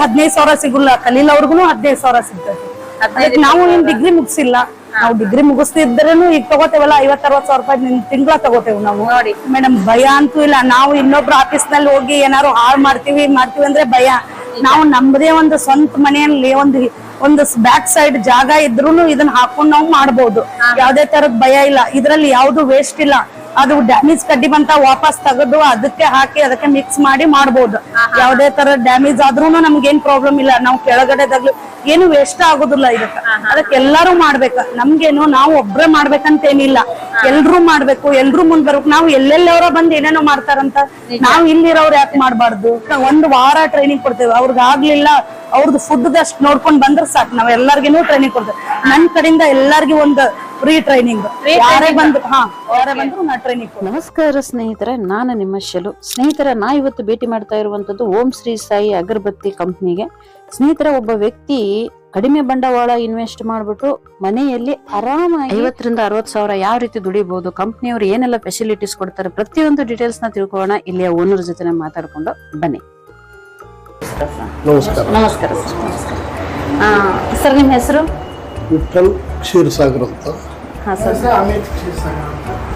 ಹದಿನೈದು ಸಾವಿರ ಸಿಗುಲ್ಲ ಕಲೀಲವ್ರಿಗೂ ಹದಿನೈದು ಸಾವಿರ ಸಿಗ್ತದೆ. ಅದಕ್ಕೆ ನಾವು ಏನ್ ಡಿಗ್ರಿ ಮುಗಿಸಿಲ್ಲ ನಾವು ಡಿಗ್ರಿ ಮುಗಿಸ್ತಿದ್ರೇನು ಈಗ ತಗೋತೇವಲ್ಲ ಐವತ್ ಅರವತ್ ಸಾವಿರ ರೂಪಾಯಿ ನಿಮ್ ತಿಂಗಳ ತಗೋತೇವೆ ನಾವು. ನೋಡಿ. ಮೇಡಮ್ ಭಯ ಅಂತೂ ಇಲ್ಲ. ನಾವು ಇನ್ನೊಬ್ರು ಆಫೀಸ್ನಲ್ಲಿ ಹೋಗಿ ಏನಾರು ಹಾಳು ಮಾಡ್ತೀವಿ ಮಾಡ್ತೀವಿ ಅಂದ್ರೆ ಭಯ. ನಾವು ನಮ್ದೇ ಒಂದು ಸ್ವಂತ ಮನೆಯಲ್ಲಿ ಒಂದು ಒಂದು ಬ್ಯಾಕ್ ಸೈಡ್ ಜಾಗ ಇದ್ರು ಇದನ್ನ ಹಾಕೊಂಡು ನಾವು ಮಾಡ್ಬೋದು. ಯಾವ್ದೇ ತರದ್ ಭಯ ಇಲ್ಲ. ಇದ್ರಲ್ಲಿ ಯಾವ್ದು ವೇಸ್ಟ್ ಇಲ್ಲ. ಅದು ಡ್ಯಾಮೇಜ್ ಕಡ್ಡಿ ಬಂತ ವಾಪಸ್ ತೆಗೆದು ಅದಕ್ಕೆ ಹಾಕಿ ಅದಕ್ಕೆ ಮಿಕ್ಸ್ ಮಾಡಿ ಮಾಡ್ಬೋದು. ಯಾವ್ದೇ ತರ ಡ್ಯಾಮೇಜ್ ಆದ್ರೂ ನಮ್ಗೆ ಏನ್ ಪ್ರಾಬ್ಲಮ್ ಇಲ್ಲ. ನಾವು ಕೆಳಗಡೆದಾಗ್ಲಿ ಏನು ವೇಸ್ಟ್ ಆಗೋದಿಲ್ಲ ಇದಕ್ಕೆ. ಅದಕ್ಕೆ ಎಲ್ಲಾರು ಮಾಡ್ಬೇಕ. ನಮ್ಗೇನು ನಾವು ಒಬ್ರೇ ಮಾಡ್ಬೇಕಂತ ಏನಿಲ್ಲ ಎಲ್ರು ಮಾಡ್ಬೇಕು. ಎಲ್ರು ಮುಂದ್ ಬರ್ಬೇಕು. ನಾವು ಎಲ್ಲೆಲ್ಲವರ ಬಂದ್ ಏನೇನೋ ಮಾಡ್ತಾರಂತ ನಾವ್ ಇಲ್ಲಿರೋರು ಯಾಕೆ ಮಾಡ್ಬಾರ್ದು? ಒಂದು ಒಂದ್ ವಾರ ಟ್ರೈನಿಂಗ್ ಕೊಡ್ತೇವೆ. ಅವ್ರಿಗೆ ಆಗ್ಲಿಲ್ಲ ಅವ್ರದ್ದು ಫುಡ್ ಅಷ್ಟ್ ನೋಡ್ಕೊಂಡ್ ಬಂದ್ರೆ ಸಾಕು. ನಾವ್ ಎಲ್ಲಾರ್ಗಿನೂ ಟ್ರೈನಿಂಗ್ ಕೊಡ್ತೇವೆ. ನನ್ ಕಡೆಯಿಂದ ಎಲ್ಲಾರ್ಗಿ ಒಂದು ಫ್ರೀ ಟ್ರೈನಿಂಗ್ ಯಾರೇ ಬಂದ್ರು ಹಾ ಯಾರೇ ಬಂದ್ರು ನಾ ಟ್ರೈನಿಂಗ್ ಕೊಡ್ತೀನಿ. ನಮಸ್ಕಾರ ಸ್ನೇಹಿತರೆ ನಾನು ನಿಮ್ಮ ಶೆಲು. ಸ್ನೇಹಿತರ ನಾ ಇವತ್ತು ಭೇಟಿ ಮಾಡ್ತಾ ಇರುವಂತದ್ದು ಓಂ ಶ್ರೀ ಸಾಯಿ ಅಗರಬತ್ತಿ ಕಂಪ್ನಿಗೆ. ಸ್ನೇಹಿತರ ಒಬ್ಬ ವ್ಯಕ್ತಿ ಕಡಿಮೆ ಬಂಡವಾಳ ಇನ್ವೆಸ್ಟ್ ಮಾಡ್ಬಿಟ್ಟು ಮನೆಯಲ್ಲಿ ಆರಾಮ ಐವತ್ತರಿಂದ ಅರವತ್ ಸಾವಿರ ಯಾವ ರೀತಿ ದುಡಿಬಹುದು ಕಂಪ್ನಿಯವರು ಏನೆಲ್ಲ ಫೆಸಿಲಿಟೀಸ್ ಕೊಡ್ತಾರೆ ಪ್ರತಿಯೊಂದು ಡೀಟೇಲ್ಸ್ನ ತಿಳ್ಕೊಳ್ಳೋಣ. ಇಲ್ಲಿಯ ಓನರ್ ಜೊತೆ ಮಾತಾಡ್ಕೊಂಡು ಬನ್ನಿ. ನಮಸ್ಕಾರ. ನಮಸ್ಕಾರ ಸರ್ ನಿಮ್ಮ ಹೆಸರು? ವಿಠಲ್ ಕ್ಷೀರಸಾಗರ್ ಅಂತ. ಹಾ ಸರ್.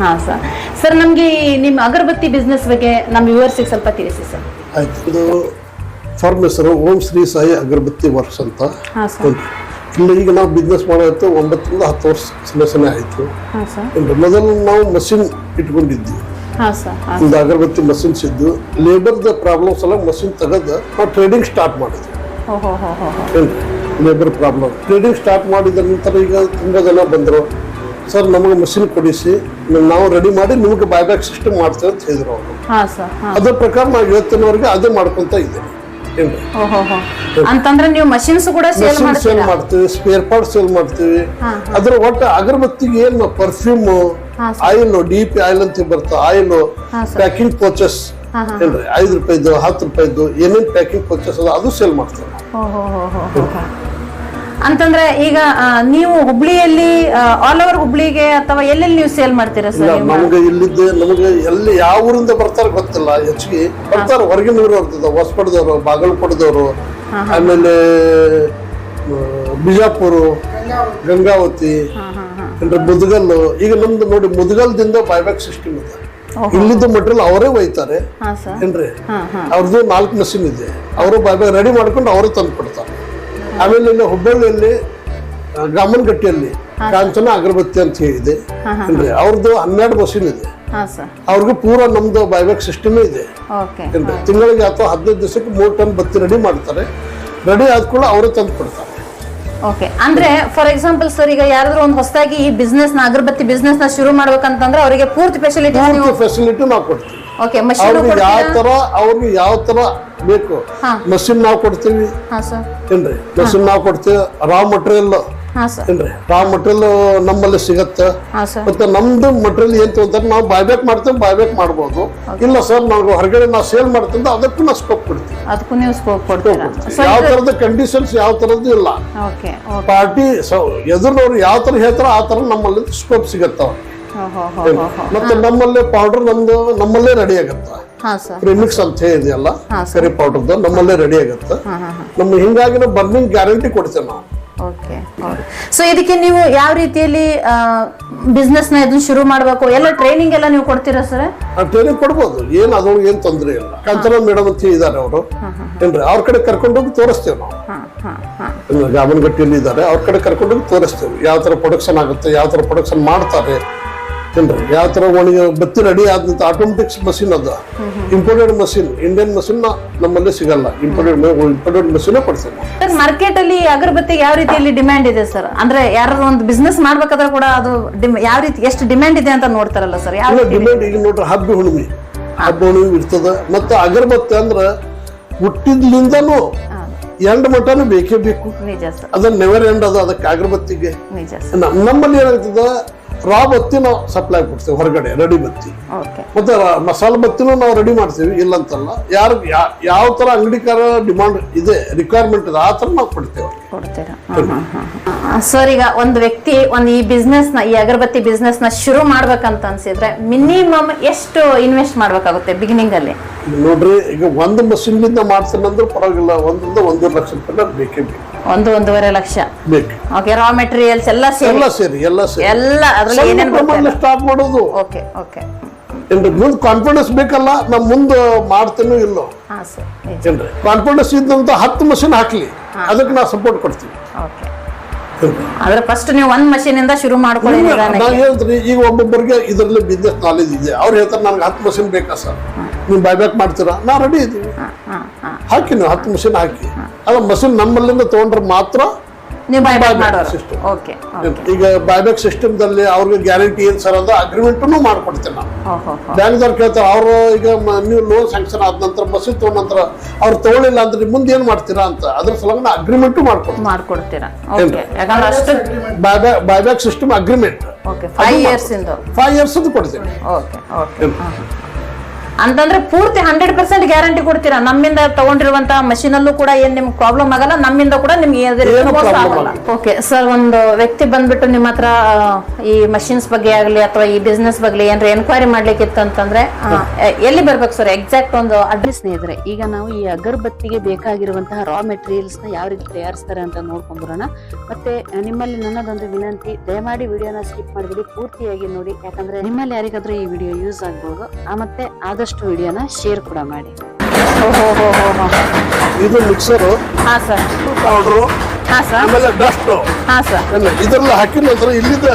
ಹಾ ಸರ್. ಸರ್ ನಮ್ಗೆ ನಿಮ್ಮ ಅಗರಬತ್ತಿ ಬಿಸ್ನೆಸ್ ಬಗ್ಗೆ ನಮ್ಮ ವ್ಯೂವರ್ಸಿಗೆ ಸ್ವಲ್ಪ ತಿಳಿಸಿ ಸರ್. ಆಯ್ತು ಇದು ಫಾರ್ಮ್ ಹೆಸರು ಓಂ ಶ್ರೀ ಸಾಯಿ ಅಗರಬತ್ತಿ ವರ್ಕ್ಸ್ ಅಂತ. ಹಾ ಸರ್. ಉಂಟು. ಇಲ್ಲಿ ಈಗ ನಾವು ಬಿಸ್ನೆಸ್ ಮಾಡೋದು ಒಂಬತ್ತರಿಂದ ಹತ್ತು ವರ್ಷ ಸಮಸ್ಯೆನೇ ಆಯಿತು. ಹಾ ಸರ್. ಮೊದಲು ನಾವು ಮಷಿನ್ ಇಟ್ಕೊಂಡಿದ್ವಿ. ಹಾ ಸರ್. ಹಾ ಒಂದು ಅಗರಬತ್ತಿ ಮಷಿನ್ಸ್ ಇದ್ದು ಲೇಬರ್ದ ಪ್ರಾಬ್ಲಮ್ಸ್ ಎಲ್ಲ ಮಷಿನ್ ತೆಗೆದು ನಾವು ಟ್ರೇಡಿಂಗ್ ಸ್ಟಾರ್ಟ್ ಮಾಡಿದ್ವಿ. ಹೋ ಹೋ ಹೋ ಹೋ. ಹೋ ಲೇಬರ್ ಪ್ರಾಬ್ಲಮ್ ಟ್ರೇಡಿಂಗ್ ಸ್ಟಾರ್ಟ್ ಮಾಡಿದ ನಂತರ ಈಗ ತುಂಬ ಜನ ಬಂದರು. ಸರ್ ನಮಗೆ ಮಷಿನ್ ಕೊಡಿಸಿ ನಾವು ರೆಡಿ ಮಾಡಿ ನಿಮಗೆ ಬೈಬ್ಯಾಕ್ ಸಿಸ್ಟಮ್ ಮಾಡ್ತೇವೆ ಅಂತ ಹೇಳಿದ್ರು ಅವರು. ಅದ್ರ ಪ್ರಕಾರ ನಾವು ಇವತ್ತಿನವರೆಗೆ ಅದೇ ಮಾಡ್ಕೊಂತ ಇದ್ದೇವೆ. ಅಂತಂದ್ರೆ ನೀವು ಮಷಿನ್ಸ್ ಕೂಡ ಸೇಲ್ ಮಾಡ್ತೀವಿ ಸ್ಪೇರ್ ಪಾರ್ಟ್ ಸೇಲ್ ಮಾಡ್ತೀವಿ. ಅದ್ರ ಒಟ್ಟು ಅಗರಬತ್ತಿಗೆ ಏನು perfume oil D P oil ಅಂತ ಬರ್ತಾ ಆಯಿಲ್ ಪ್ಯಾಕಿಂಗ್ ಪೋಚಸ್ ಏನ್ರಿ ಐದು ರೂಪಾಯಿದು ಹತ್ತು ರೂಪಾಯಿದು ಏನೇನು ಪ್ಯಾಕಿಂಗ್ ಪೋಚಸ್ ಅದ ಅದು ಸೇಲ್ ಮಾಡ್ತೇವೆ. ಅಂತಂದ್ರೆ ಈಗ ನೀವು ಹುಬ್ಳಿಯಲ್ಲಿ ಆಲ್ ಓವರ್ ಹುಬ್ಳಿಗೆ ಅಥವಾ ಎಲ್ಲೆಲ್ಲಿ ನೀವು ಸೇಲ್ ಮಾಡ್ತೀರಾ ಸರ್ ನಮ್ಗೆ ಇಲ್ಲಿದ್ದ ನಮಗೆ ಎಲ್ಲಿ ಯಾವ ಊರಿಂದ ಬರ್ತಾರೆ ಗೊತ್ತಿಲ್ಲ. ಹೆಚ್ಚಿಗೆ ಬರ್ತಾರೆ ಹೊರಗಿನ ಊರು ಹೋಗ್ತದೆ ಹೊಸಪಡದವರು ಬಾಗಲಕೋಟದವರು ಆಮೇಲೆ ಬಿಜಾಪುರ ಗಂಗಾವತಿ ಅಂದ್ರೆ ಮುದಗಲ್ಲು. ಈಗ ನಮ್ದು ನೋಡಿ ಮುದಗಲ್ದಿಂದ ಬೈಬ್ಯಾಕ್ ಸಿಸ್ಟಮ್ ಇದೆ. ಇಲ್ಲಿದ್ದ ಮಟೀರಿಯಲ್ ಅವರೇ ಒಯ್ತಾರೆ. ಏನ್ರಿ? ಅವ್ರದ್ದು ನಾಲ್ಕು ಮಷಿನ್ ಇದೆ. ಅವರು ಬೈಬ್ಯಾಕ್ ರೆಡಿ ಮಾಡ್ಕೊಂಡು ಅವರೇ ತಂದು ಕೊಡ್ತಾರೆ ಆಮೇಲೆ ಇಲ್ಲಿ ಹುಬ್ಬಳ್ಳಿಯಲ್ಲಿ ಗಟ್ಟಿಯಲ್ಲಿ ಕಾಂಚನ ಅಗರಬತ್ತಿ ಅಂತ ಹೇಳಿದೆ. ಅಂದ್ರೆ ಅವ್ರದ್ದು ಹನ್ನೆರಡು ಬಸ್ಸಿನ ಇದೆ. ಅವ್ರಿಗೂ ಪೂರ ನಮ್ದು ಬೈಬ್ಯಾಕ್ ಸಿಸ್ಟಮ್ ಇದೆ. ತಿಂಗಳಿಗೆ ಅಥವಾ ಹದಿನೈದು ದಿವಸಕ್ಕೆ ಮೂರು ಟನ್ ಬತ್ತಿ ರೆಡಿ ಮಾಡ್ತಾರೆ. ರೆಡಿ ಆದ್ಕೂಡ ಅವರೇ ತಂದು ಕೊಡ್ತಾರೆ. ಓಕೆ. ಅಂದ್ರೆ ಫಾರ್ ಎಕ್ಸಾಂಪಲ್ ಸರ್ ಈಗ ಯಾರಾದ್ರೂ ಒಂದು ಹೊಸದಾಗಿ ಈ ಬಿಸ್ನೆಸ್ನ ಅಗರಬತ್ತಿ ಬಿಸ್ನೆಸ್ನ ಶುರು ಮಾಡ್ಬೇಕಂತಂದ್ರೆ ಅವರಿಗೆ ಪೂರ್ತಿ ಫೆಸಿಲಿಟಿ ನೀವು ಫೆಸಿಲಿಟಿ ನಾವು ಕೊಡ್ತೀವಿ. ಓಕೆ ಯಾವ ತರ ಅವ್ರಿಗೆ ಯಾವ ತರ ಬೇಕು. ಮಷಿನ್ ನಾವು ಕೊಡ್ತೀವಿ. ಏನ್ರಿ? ಮಷಿನ್ ನಾವು ಕೊಡ್ತೀವಿ. ರಾ ಮಟೀರಿಯಲ್ ಏನ್ರಿ? ರಾ ಮಟೀರಿಯಲ್ ನಮ್ಮಲ್ಲಿ ಸಿಗತ್ತೆ. ಮತ್ತೆ ನಮ್ದು ಮಟೀರಿಯಲ್ ಏನ್ ತಗೊಂತಾರೆ ನಾವು ಬೈಬ್ಯಾಕ್ ಮಾಡ್ತೇವೆ ಬೈಬ್ಯಾಕ್ ಮಾಡ್ಬೋದು. ಇಲ್ಲ ಸರ್ ನಾವು ಹೊರಗಡೆ ನಾವು ಸೇಲ್ ಮಾಡ್ತೀವಿ ಅದಕ್ಕೂ ನಾವು ಸ್ಕೋಪ್ ಕೊಡ್ತೀವಿ. ಅದಕ್ಕೂ ನೀವು ಸ್ಕೋಪ್ ಯಾವ ತರದ ಕಂಡೀಷನ್ಸ್ ಯಾವ ತರದ್ದು ಇಲ್ಲ. ಪಾರ್ಟಿ ಎದುರ್ನವ್ರು ಯಾವ ತರ ಹೇಳ್ತಾರ ಆ ತರ ನಮ್ಮಲ್ಲಿ ಸ್ಕೋಪ್ ಸಿಗತ್ತ ಮತ್ತೆ ನಮ್ಮಲ್ಲೇ ಪೌಡರ್ ನಮ್ದು ನಮ್ಮಲ್ಲೇ ರೆಡಿ ಆಗತ್ತ. ಪ್ರಿಮಿಕ್ಸ್ ಅಂತ ಹೇಳಿದೆಯಲ್ಲ? ಕರಿ ಪೌಡರ್ದು ನಮ್ಮಲ್ಲೇ ರೆಡಿ ಆಗುತ್ತೆ. ನಮ್ಮ ಹಿಂಗಾಗಿ ನಾವು ಬರ್ನಿಂಗ್ ಗ್ಯಾರಂಟಿ ಕೊಡ್ತೇವೆ ನಾವು. ಓಕೆ ಸೊ ಇದಕ್ಕೆ ನೀವು ಯಾವ ರೀತಿಯಲ್ಲಿ ಬಿಸ್ನೆಸ್ನ ಇದನ್ನ ಶುರು ಮಾಡಬೇಕು? ಎಲ್ಲ ಟ್ರೈನಿಂಗ್ ಎಲ್ಲ ನೀವು ಕೊಡ್ತೀರಾ ಸರ್ ಟ್ರೈನಿಂಗ್ ಕೊಡ್ಬೋದು. ಏನು ಅದ್ರೊಳಗೆ ಏನ್ ತೊಂದ್ರೆ ಇಲ್ಲ. ಕಾಂತನ ಮೇಡಮ್ ಅಂತ ಇದಾರೆ ಅವರು. ಏನ್ರಿ ಅವ್ರ ಕಡೆ ಕರ್ಕೊಂಡೋಗಿ ತೋರಿಸ್ತೇವೆ ನಾವು. ಗಾಮನಗಟ್ಟಿಯಲ್ಲಿ ಇದ್ದಾರೆ. ಅವ್ರ ಕಡೆ ಕರ್ಕೊಂಡೋಗಿ ತೋರಿಸ್ತೇವೆ. ಯಾವ ತರ ಪ್ರೊಡಕ್ಷನ್ ಆಗುತ್ತೆ ಯಾವ ತರ ಪ್ರೊಡಕ್ಷನ್ ಮಾಡ್ತಾರೆ ಯಾವ ತರ ಒಣಗಿ ಬತ್ತಿ ರೆಡಿ ಆದಂತ ಆಟೋಮೆಟಿಕ್ಸ್ ಮಷಿನ್ ಅದ. ಇಂಪೋರ್ಟೆಡ್ ಮಷಿನ್ ಇಂಡಿಯನ್ ಮಷಿನ್ ನಮ್ಮಲ್ಲಿ ಸಿಗಲ್ಲ. ಇಂಪೋರ್ಟೆಡ್ ಇಂಪೋರ್ಟೆಡ್ ಮಷಿನ್ ಕೊಡ್ತೇವೆ. ಸರ್ ಮಾರ್ಕೆಟ್ ಅಲ್ಲಿ ಅಗರಬತ್ತಿ ಯಾವ ರೀತಿಯಲ್ಲಿ ಡಿಮ್ಯಾಂಡ್ ಇದೆ ಸರ್ ಅಂದ್ರೆ ಯಾರು ಒಂದು ಬಿಸ್ನೆಸ್ ಮಾಡ್ಬೇಕಾದ್ರೆ ಕೂಡ ಅದು ಯಾವ ರೀತಿ ಎಷ್ಟು ಡಿಮ್ಯಾಂಡ್ ಇದೆ ಅಂತ ನೋಡ್ತಾರಲ್ಲ ಸರ್ ಯಾವ ಡಿಮ್ಯಾಂಡ್ ಈಗ ನೋಡ್ರಿ ಹಬ್ಬ ಹುಣ್ಣಿಮೆ. ಹಬ್ಬ ಹುಣ್ಣಿಮೆ ಇರ್ತದ. ಮತ್ತೆ ಅಗರಬತ್ತಿ ಅಂದ್ರ ಹುಟ್ಟಿದ್ಲಿಂದನೂ ಎಂಡ್ ಮಟನು ಬೇಕೇ ಬೇಕು. ಅದನ್ನ ನೆವರ್ ಎಂಡ್ ಅದ ಅದಕ್ಕೆ ಅಗರಬತ್ತಿಗೆ. ನಮ್ಮಲ್ಲಿ ಏನಾಗ್ತದ? ರಾ ಬತ್ತಿ ನಾವು ಸಪ್ಲೈ ಕೊಡ್ತೇವೆ ಹೊರಗಡೆ ರೆಡಿ ಬತ್ತಿ. ಮತ್ತೆ ಮಸಾಲ ಬತ್ತಿನೂ ನಾವು ರೆಡಿ ಮಾಡ್ತೀವಿ ಇಲ್ಲಂತಲ್ಲ. ಯಾರು ಯಾವ ತರ ಅಂಗಡಿಕಾರ ಡಿಮಾಂಡ್ ಇದೆ ರಿಕ್ವೈರ್ಮೆಂಟ್ ಇದೆ ಆ ತರ ನಾವು ಕೊಡ್ತೇವೆ. ಸರ್ ಈಗ ಒಂದು ವ್ಯಕ್ತಿ ಒಂದು ಈ ಬಿಸ್ನೆಸ್ನ ಈ ಅಗರಬತ್ತಿ ಬಿಸ್ನೆಸ್ನ ಶುರು ಮಾಡ್ಬೇಕಂತ ಅನ್ಸಿದ್ರೆ ಮಿನಿಮಮ್ ಎಷ್ಟು ಇನ್ವೆಸ್ಟ್ ಮಾಡ್ಬೇಕಾಗುತ್ತೆ ಬಿಗಿನಿಂಗ್ ಅಲ್ಲಿ? ನೋಡ್ರಿ ಈಗ ಒಂದು ಮಷಿನ್ಲಿಂದ ಅಂದ್ರೆ ಪರವಾಗಿಲ್ಲ ಒಂದರಿಂದ ಒಂದೂವರೆ ಲಕ್ಷ ರೂಪಾಯಿ ಬೇಕೇ ಬೇಕು. ಒಂದು ಒಂದೂವರೆ ಲಕ್ಷ? ಬೇಕು. ಓಕೆ ರಾ ಮೆಟೀರಿಯಲ್ಸ್ ಎಲ್ಲ ಸೇರಿ? ಎಲ್ಲ ಸೇರಿ ಎಲ್ಲ ಸೇರಿ. ಎಲ್ಲ ಅದ್ರಲ್ಲಿ ಏನೇನು ಬರುತ್ತೆ ಸ್ಟಾರ್ಟ್ ಮಾಡೋದು. Okay okay. ಏನ್ರಿ ಮುಂದೆ ಕಾನ್ಫಿಡೆನ್ಸ್ ಬೇಕಲ್ಲ ನಮ್ ಮುಂದೆ ಮಾಡ್ತೇನೋ ಇಲ್ಲೋ. ಹಾ ಸರ್. ಏನ್ರಿ? ಕಾನ್ಫಿಡೆನ್ಸ್ ಇದ್ದಂತ ಹತ್ತು ಮಷಿನ್ ಹಾಕ್ಲಿ. ಅದಕ್ಕೆ ನಾ ಸಪೋರ್ಟ್ ಕೊಡ್ತೀವಿ ಓಕೆ. ಆದ್ರೆ ಫಸ್ಟ್ ನೀವು ಒಂದ್ ಮಷೀನ್ ಇಂದ ಶುರು ಮಾಡ್ಕೊಳ್ಳಿ. ನಾನು ಹೇಳ್ತೀನಿ ಈಗ ಒಬ್ಬೊಬ್ಬರಿಗೆ ಇದರಲ್ಲಿ ಬಿಸ್ನೆಸ್ ನಾಲೆಜ್ ಇದೆ. ಅವ್ರು ಹೇಳ್ತಾರೆ ನನಗೆ ಹತ್ತು ಮಷಿನ್ ಬೇಕಾ ಸರ್? ನೀವು ಬೈಬ್ಯಾಕ್ ಮಾಡ್ತೀರಾ? ನಾ ರೆಡಿ ಇದ್ದೀವಿ ಹಾಕಿ ನೀವು ಹತ್ತು ಮಷಿನ್ ಹಾಕಿ. ಅದ ಮಷಿನ್ ನಮ್ಮಲ್ಲಿಂದ ತಗೊಂಡ್ರೆ ಮಾತ್ರ ನೀವು ಬೈ Buyback ಮಾಡೋರು. system. ಓಕೆ ಈಗ ಬೈಬ್ಯಾಕ್ ಸಿಸ್ಟಮ್ದಲ್ಲಿ ಅವ್ರಿಗೆ ಗ್ಯಾರಂಟಿ ಏನ್ ಸರ್ ಅಂತ ಅಗ್ರಿಮೆಂಟನ್ನು ಮಾಡ್ಕೊಡ್ತೇನೆ ನಾವು ಬ್ಯಾಂಕ್ದವ್ರು ಕೇಳ್ತಾರೆ ಅವರು ಈಗ ಮ- ನೀವು ಲೋನ್ ಸ್ಯಾಂಕ್ಷನ್ ಆದ ನಂತರ ಬಸ್ಸು ತಗೊಂಡ ನಂತರ ಅವ್ರು ತಗೊಳ್ಳಿಲ್ಲ ಅಂದ್ರೆ ಮುಂದೆ ಏನ್ ಮಾಡ್ತೀರಾ ಅಂತ. ಅದ್ರ ಸಲುವಾಗಿ ಅಗ್ರಿಮೆಂಟ್ ಅಗ್ರಿಮೆಂಟು ಮಾಡ್ಕೊಡ್ತೀನಿ. ಮಾಡ್ಕೊಡ್ತೀರಾ? ಓಕೆ ಯಾಕಂದ್ರೆ ಅಷ್ಟು buyback buyback system agreement okay five years ಇಂದು. ಫೈವ್ ಇಯರ್ಸ್ ಅದು ಕೊಡ್ತೀನಿ. ಓಕೆ ಓಕೆ ಅಂತಂದ್ರೆ ಪೂರ್ತಿ ಹಂಡ್ರೆಡ್ ಪರ್ಸೆಂಟ್ ಗ್ಯಾರಂಟಿ ಕೊಡ್ತೀರಾ? ನಮ್ಮಿಂದ ತಗೊಂಡಿರುವಂತಹ ಮಷೀನ್ ಅಲ್ಲೂ ಕೂಡ ಏನ್ ನಿಮ್ಗೆ ಪ್ರಾಬ್ಲಮ್ ಆಗಲ್ಲ ನಮ್ಮಿಂದ ಕೂಡ ನಿಮ್ಗೆ ಓಕೆ ಸರ್ ಒಂದು ವ್ಯಕ್ತಿ ಬಂದ್ಬಿಟ್ಟು ನಿಮ್ಮ ಹತ್ರ ಈ ಮಷಿನ್ಸ್ ಬಗ್ಗೆ ಆಗಲಿ ಅಥವಾ ಈ ಬಿಸ್ನೆಸ್ ಬಗ್ಗೆ ಏನಾರ ಎನ್ಕ್ವೈರಿ ಮಾಡ್ಲಿಕ್ಕಿತ್ತು ಅಂತಂದ್ರೆ ಎಲ್ಲಿ ಬರ್ಬೇಕು ಸರ್ ಎಕ್ಸಾಕ್ಟ್ ಒಂದು ಅಡ್ರೆಸ್ ಸ್ನೇಹಿತರೆ ಈಗ ನಾವು ಈ ಅಗರಬತ್ತಿಗೆ ಬೇಕಾಗಿರುವಂತಹ ರಾ ಮೆಟೀರಿಯಲ್ಸ್ನ ಯಾವ ರೀತಿ ತಯಾರಿಸ್ತಾರೆ ಅಂತ ನೋಡ್ಕೊಂಡ್ಬರೋಣ ಮತ್ತೆ ನಿಮ್ಮಲ್ಲಿ ನನ್ನದೊಂದು ವಿನಂತಿ ದಯಮಾಡಿ ವಿಡಿಯೋನ ಸ್ಕಿಪ್ ಮಾಡಿಬಿಡಿ ಪೂರ್ತಿಯಾಗಿ ನೋಡಿ. ಯಾಕಂದ್ರೆ ನಿಮ್ಮಲ್ಲಿ ಯಾರಿಗಾದ್ರೂ ಈ ವಿಡಿಯೋ ಯೂಸ್ ಆಗ್ಬೋದು ಆ ಮತ್ತೆ ಆದಷ್ಟು ವಿಡಿಯೋನ ಶೇರ್ ಕೂಡ ಮಾಡಿ. ಇದು ಮಿಕ್ಸರ್ ಹಾ ಸರ್ ಪೌಡ್ರು ಹಾ ಸರ್ ಆಮೇಲೆ ಡಸ್ಟ್ ಹಾ ಸರ್ ಇದೆಲ್ಲ ಹಾಕಿದ ನಂತರ ಇಲ್ಲಿದ್ದ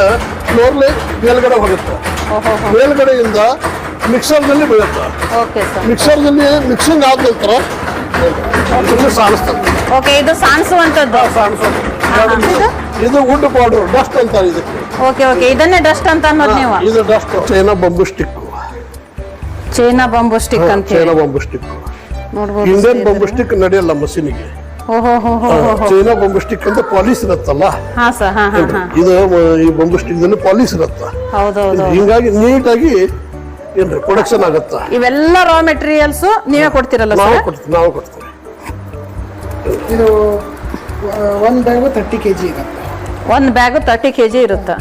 ಫ್ಲೋರ್ಲಿ ಮೇಲ್ಗಡೆ ಹೋಗುತ್ತೆ. ಓಹೋ ಮೇಲ್ಗಡೆಯಿಂದ ಮಿಕ್ಸರ್ನಲ್ಲಿ ಬೀಳುತ್ತೆ. ಓಕೆ ಸರ್ ಮಿಕ್ಸರ್ನಲ್ಲಿ ಮಿಕ್ಸಿಂಗ್ ಆದ ನಂತರ ಸಾಣಿಸ್ತದೆ ಓಕೆ ಇದು ಸಾಣಿಸುವಂತದ್ದು ಸಾಣಿಸೋದು ಇದು? ಇದು ವುಡ್ ಪೌಡರ್ ಡಸ್ಟ್ ಅಂತಾರೆ ಇದಕ್ಕೆ. ಓಕೆ ಓಕೆ ಇದನ್ನೇ ಡಸ್ಟ್ ಅಂತ ಅನ್ನೋದು ನೀವು? ಇದು dust China bamboo stick China bamboo stick ಅಂತ ಚೈನಾ ಬಂಬು ಸ್ಟಿಕ್. ನೋಡ್ಬೋದು ಇಂಡಿಯನ್ ಬಂಬು ಸ್ಟಿಕ್ ನಡೆಯಲ್ಲ ಮಸೀನಿಗೆ ಚೈನಾ ಬಂಬು ಸ್ಟಿಕ್ ಅಂತ ಪಾಲಿಸ್ ಇರುತ್ತಲ್ಲ? ಹಾ ಸರ್ ಹಾ ಹಾ ಹಾ. ಇದು ಈ ಬಂಬು ಸ್ಟಿಕ್ ಪಾಲಿಸ್ ಇರುತ್ತ? ಹೌದೌದು. ಹಿಂಗಾಗಿ ನೀಟಾಗಿ ಏನ್ರಿ ಪ್ರೊಡಕ್ಷನ್ ಆಗತ್ತ? ಇವೆಲ್ಲ ರಾ ಮೆಟೀರಿಯಲ್ಸ್ ನೀವೇ ಕೊಡ್ತೀರಲ್ಲ ನಾವು ಕೊಡ್ತೀವಿ ನಾವು ಕೊಡ್ತೀವಿ. ಇದು ಒಂದು ಬ್ಯಾಗ್ ತರ್ಟಿ ಕೆ ಜಿ ಇರುತ್ತೆ. ಒಂದು ಬ್ಯಾಗ್ ತರ್ಟಿ ಕೆಜಿ ಇರುತ್ತೆ?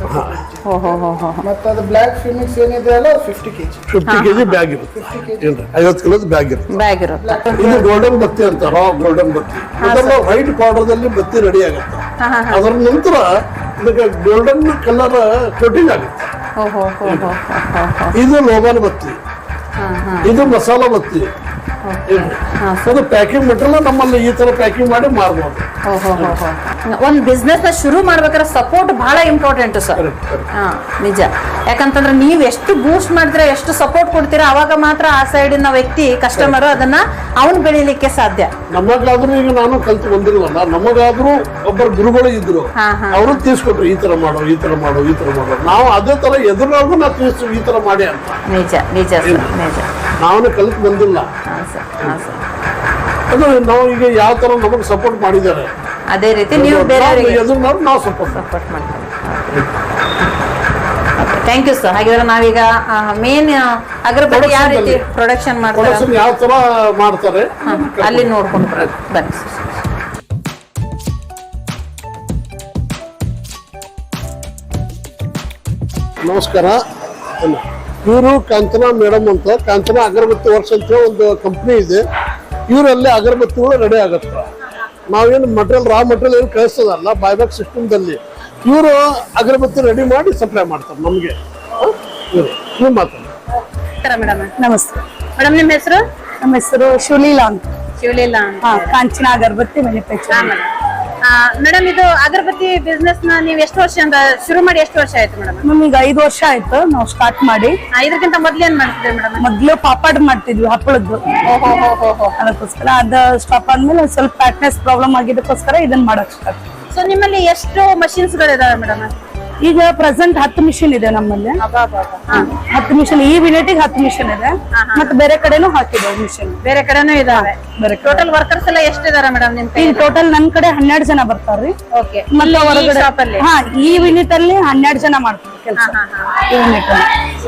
ಮತ್ತು ಅದು ಬ್ಲ್ಯಾಕ್ ಫಿನಿಕ್ಸ್ ಏನಿದೆ ಅಲ್ಲ fifty K G fifty KG bag ಇರುತ್ತೆ. ಏನ್ರಿ ಐವತ್ತು ಕಿಲೋದ ಬ್ಯಾಗ್ ಇರುತ್ತೆ. ಬ್ಯಾಗ್ ಇರುತ್ತೆ. ಇದು ಗೋಲ್ಡನ್ ಬತ್ತಿ ಅಂತ ರಾ ಗೋಲ್ಡನ್ ಬತ್ತಿ. ಇದೆಲ್ಲ ವೈಟ್ ಪೌಡರ್ದಲ್ಲಿ ಬತ್ತಿ ರೆಡಿ ಆಗುತ್ತೆ. ಅದರ ನಂತರ ಇದಕ್ಕೆ ಗೋಲ್ಡನ್ ಕಲರ್ ಕೋಟಿಂಗ್ ಆಗುತ್ತೆ. ಹೋ ಹೋ ಹೋ ಹೋ ಇದು ಲೋಬಾನ್ ಬತ್ತಿ. ಇದು ಮಸಾಲಾ ಬತ್ತಿ? ಅದು ಪ್ಯಾಕಿಂಗ್ ಮೆಟೀರಿಯಲ್ ನಮ್ಮಲ್ಲಿ ಈ ತರ ಪ್ಯಾಕಿಂಗ್ ಮಾಡಿ ಮಾರ್ಬೋದು. ಓಹೋ ಹೋ ಹೋ ಒಂದ್ ಬಿಸ್ನೆಸ್ನ ಶುರು ಮಾಡ್ಬೇಕಾದ್ರೆ ಸಪೋರ್ಟ್ ಬಹಳ ಇಂಪಾರ್ಟೆಂಟ್ ಸರ್ ನಿಜ. ಯಾಕಂತಂದ್ರೆ ನೀವು ಎಷ್ಟು ಬೂಸ್ಟ್ ಮಾಡಿದ್ರೆ ಎಷ್ಟು ಸಪೋರ್ಟ್ ಕೊಡ್ತೀರಾ ಅವಾಗ ಮಾತ್ರ ಆ ಸೈಡಿನ ವ್ಯಕ್ತಿ ಕಸ್ಟಮರ್ ಅದನ್ನ ಅವನ್ ಬೆಳಿಲಿಕ್ಕೆ ಸಾಧ್ಯ. ನಮಗಾದ್ರೂ ಈಗ ನಾನು ಕಲ್ತು ಬಂದಿರಲ್ಲ ನಮಗಾದ್ರೂ ಒಬ್ಬರು ಗುರುಗಳು ಇದ್ರು. ಅವರು ತಿಳಿಸ್ಕೊಟ್ರು ಈ ತರ ಮಾಡು ಈ ತರ ಮಾಡು ಈ ತರ ಮಾಡೋ. ನಾವು ಅದೇ ತರ ಎದುರಾಗೂ ನಾವು ತಿಳಿಸ್ತೀವಿ ಈ ತರ ಮಾಡಿ ಅಂತ. ನಿಜ ನಿಜ ನಿಜ. ನಾವು ಕಲಿತು ಬಂದಿಲ್ಲ. ಅದು ನಾವು ಈಗ ಯಾವ ತರ ನಮಗೆ ಸಪೋರ್ಟ್ ಮಾಡಿದ್ದಾರೆ. ಅದೇ ರೀತಿ ನೀವು ಎದುರು ನಾವು ಸಪೋರ್ಟ್ ಸಪೋರ್ಟ್ ಮಾಡ್ತಾರೆ ಥ್ಯಾಂಕ್ ಯು ಸರ್ ಹಾಗಿದ್ರೆ ನಾವೀಗ ಮೇನ್ ಅಗರಬತ್ತಿ ಯಾವ ರೀತಿ ಪ್ರೊಡಕ್ಷನ್ ಮಾಡ್ತಾರೆ ಯಾವ ತರ ಮಾಡ್ತಾರೆ. ಅಲ್ಲಿ ನೋಡ್ಕೊಂಡು ಬನ್ನಿ ಸರ್ ನಮಸ್ಕಾರ. ಇವರು ಕಾಂಚನಾ ಮೇಡಮ್ ಅಂತ ಕಾಂಚನಾ ಅಗರಬತ್ತಿ ವರ್ಷ ಅಂತ ಹೇಳಿ ಒಂದು ಕಂಪ್ನಿ ಇದೆ. ಇವರಲ್ಲಿ ಅಗರಬತ್ತಿಗಳು ರೆಡಿ ಆಗುತ್ತೆ. ನಾವೇನು ಮಟೀರಿಯಲ್ ರಾ ಮಟೀರಿಯಲ್ ಏನು ಕಳಿಸೋದಲ್ಲ ಬೈಬ್ಯಾಕ್ ಸಿಸ್ಟಮ್ದಲ್ಲಿ ಇವರು ಅಗರಬತ್ತಿ ರೆಡಿ ಮಾಡಿ ಸಪ್ಲೈ ಮಾಡ್ತಾರೆ ನಮಗೆ. ಇವರು ನೀವು ಮಾತಾಡಿ. ಮೇಡಮ್. ನಮಸ್ತೆ. ಮೇಡಮ್ ನಿಮ್ಮ ಹೆಸರು? ನಮ್ಮ ಹೆಸರು ಶಿವಲೀಲಾ ಅಂತ. ಶಿವಲೀಲಾ ಕಾಂಚನಾ ಕಾಂಚನ ಅಗರಬತ್ತಿ ಮ್ಯಾನುಫ್ಯಾಕ್ಚರ್ ಮೇಡಮ್ ಇದು ಅಗರಬತ್ತಿ ಬಿಸ್ನೆಸ್ನ ನೀವು ಎಷ್ಟು ವರ್ಷದಿಂದ ಶುರು ಮಾಡಿ ಎಷ್ಟು ವರ್ಷ ಆಯ್ತು ಮೇಡಮ್ ನಮಗೆ ಐದು ವರ್ಷ ಆಯ್ತು ನಾವು ಸ್ಟಾರ್ಟ್ ಮಾಡಿ. ಇದಕ್ಕಿಂತ ಮೊದ್ಲು ಏನ್ ಮಾಡ್ತಿದ್ರಿ ಮೇಡಮ್ ಮೊದ್ಲು ಪಾಪಾಡ್ ಮಾಡ್ತಿದ್ವಿ ಹಪ್ಪಳದ್ದು ಅದಕ್ಕೋಸ್ಕರ ಅದ ಸ್ಟಾಪ್ ಆದ್ಮೇಲೆ ಸ್ವಲ್ಪ ಫ್ಯಾಟ್ನೆಸ್ ಪ್ರಾಬ್ಲಮ್ ಆಗಿದ್ದಕ್ಕೋಸ್ಕರ ಇದನ್ನ ಮಾಡಕ್ ಸ್ಟಾರ್ಟ್ ಸೊ ನಿಮ್ಮಲ್ಲಿ ಎಷ್ಟು ಮಷಿನ್ಸ್ ಗಳಿದಾವೆ ಮೇಡಮ್ ಈಗ ಪ್ರೆಸೆಂಟ್ ಹತ್ತು ಮಿಷಿನ್ ಇದೆ ನಮ್ಮಲ್ಲಿ. ಹಾ, ಹತ್ತು ಮಿಷಿನ್ ಈ ಯೂನಿಟಿಗೆ ಹತ್ತು ಮಿಷಿನ್ ಇದೆ. ಮತ್ತೆ ಬೇರೆ ಕಡೆನೂ ಹಾಕಿದೆ ಮಿಷಿನ್ ಬೇರೆ ಕಡೆನೂ ಇದಾವೆ. ಬೇರೆ ಟೋಟಲ್ ವರ್ಕರ್ಸ್ ಎಲ್ಲ ಎಷ್ಟಿದಾರೆ ಮೇಡಮ್ ನಿಮ್ ಈಗ ಟೋಟಲ್ ನನ್ ಕಡೆ ಹನ್ನೆರಡು ಜನ ಬರ್ತಾರ್ರಿ ಓಕೆ ಮತ್ತೆ ಹೊರಗಡೆ ಹಾ ಈ ಯೂನಿಟ್ ಅಲ್ಲಿ ಹನ್ನೆರಡು ಜನ ಮಾಡ್ತಾರೆ ಕೆಲಸ. ಈ ಯೂನಿಟ್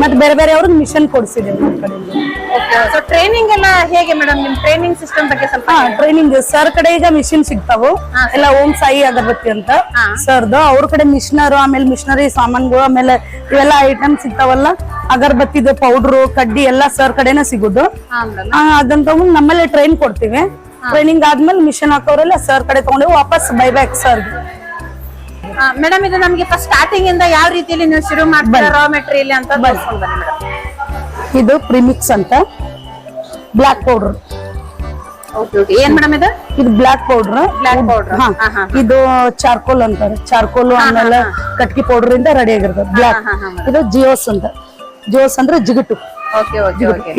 ಮತ್ತೆ ಬೇರೆ ಬೇರೆ ಅವ್ರಿಗೆ ಮಿಷನ್ ಕೊಡಿಸಿದೆ ನಮ್ಮ ಕಡೆಯಿಂದ. ಸೊ ಟ್ರೈನಿಂಗ್ ಎಲ್ಲ ಹೇಗೆ ಮೇಡಮ್ ನಿಮ್ ಟ್ರೈನಿಂಗ್ ಸಿಸ್ಟಮ್ ಬಗ್ಗೆ ಸ್ವಲ್ಪ ಹಾ ಟ್ರೈನಿಂಗ್ ಸರ್ ಕಡೆ ಈಗ ಮಿಷಿನ್ ಸಿಗ್ತಾವು. ಎಲ್ಲ ಓಂ ಸಾಯಿ ಅಗರಬತ್ತಿ ಅಂತ. ಸರ್ದು ಅವ್ರ ಕಡೆ ಮಿಷನರು ಆಮೇಲೆ ಮಿಷನರಿ ಸಾಮಾನ್ಗಳು ಆಮೇಲೆ ಇವೆಲ್ಲ ಐಟಮ್ ಸಿಗ್ತಾವಲ್ಲ. ಅಗರಬತ್ತಿದು ಪೌಡ್ರು ಕಡ್ಡಿ ಎಲ್ಲ ಸರ್ ಕಡೆನೇ ಸಿಗುದು. ಆ, ಅದನ್ನ ತಗೊಂಡು ನಮ್ಮಲ್ಲೇ ಟ್ರೈನ್ ಕೊಡ್ತೀವಿ. ಟ್ರೈನಿಂಗ್ ಆದ್ಮೇಲೆ ಮಿಷನ್ ಹಾಕೋರೆಲ್ಲ ಸರ್ ಕಡೆ ತಗೊಂಡು ವಾಪಸ್ ಬೈಬ್ಯಾಕ್ ಸರ್ ಮೇಡಮ್ ಇದು ನಮ್ಗೆ ಫಸ್ಟ್ ಸ್ಟಾರ್ಟಿಂಗ್ ಇಂದ ಯಾವ ರೀತಿಯಲ್ಲಿ ನೀವು ಶುರು ಮಾಡ್ತೀರಾ ರಾ ಮೆಟೀರಿಯಲ್ ಅಂತ ತೋರಿಸ್ಕೊಂಡು ಬನ್ನಿ ಮೇಡಮ್ ಇದು ಪ್ರಿಮಿಕ್ಸ್ ಅಂತ. ಬ್ಲಾಕ್ ಪೌಡರ್ ಏನ್ ಮೇಡಮ್ ಇದು? ಇದು ಬ್ಲಾಕ್ ಪೌಡರ್. ಹಾ, ಹಾ. ಇದು ಚಾರ್ಕೋಲ್ ಅಂತಾರೆ. ಚಾರ್ಕೋಲ್ ಆಮೇಲೆ ಕಟ್ಕಿ ಪೌಡರ್ ಇಂದ ರೆಡಿ ಆಗಿರ್ತದೆ ಬ್ಲಾಕ್ ಇದು ಜಿಯೋಸ್ ಅಂತ. ಜಿಯೋಸ್ ಅಂದ್ರೆ ಜಿಗಟು.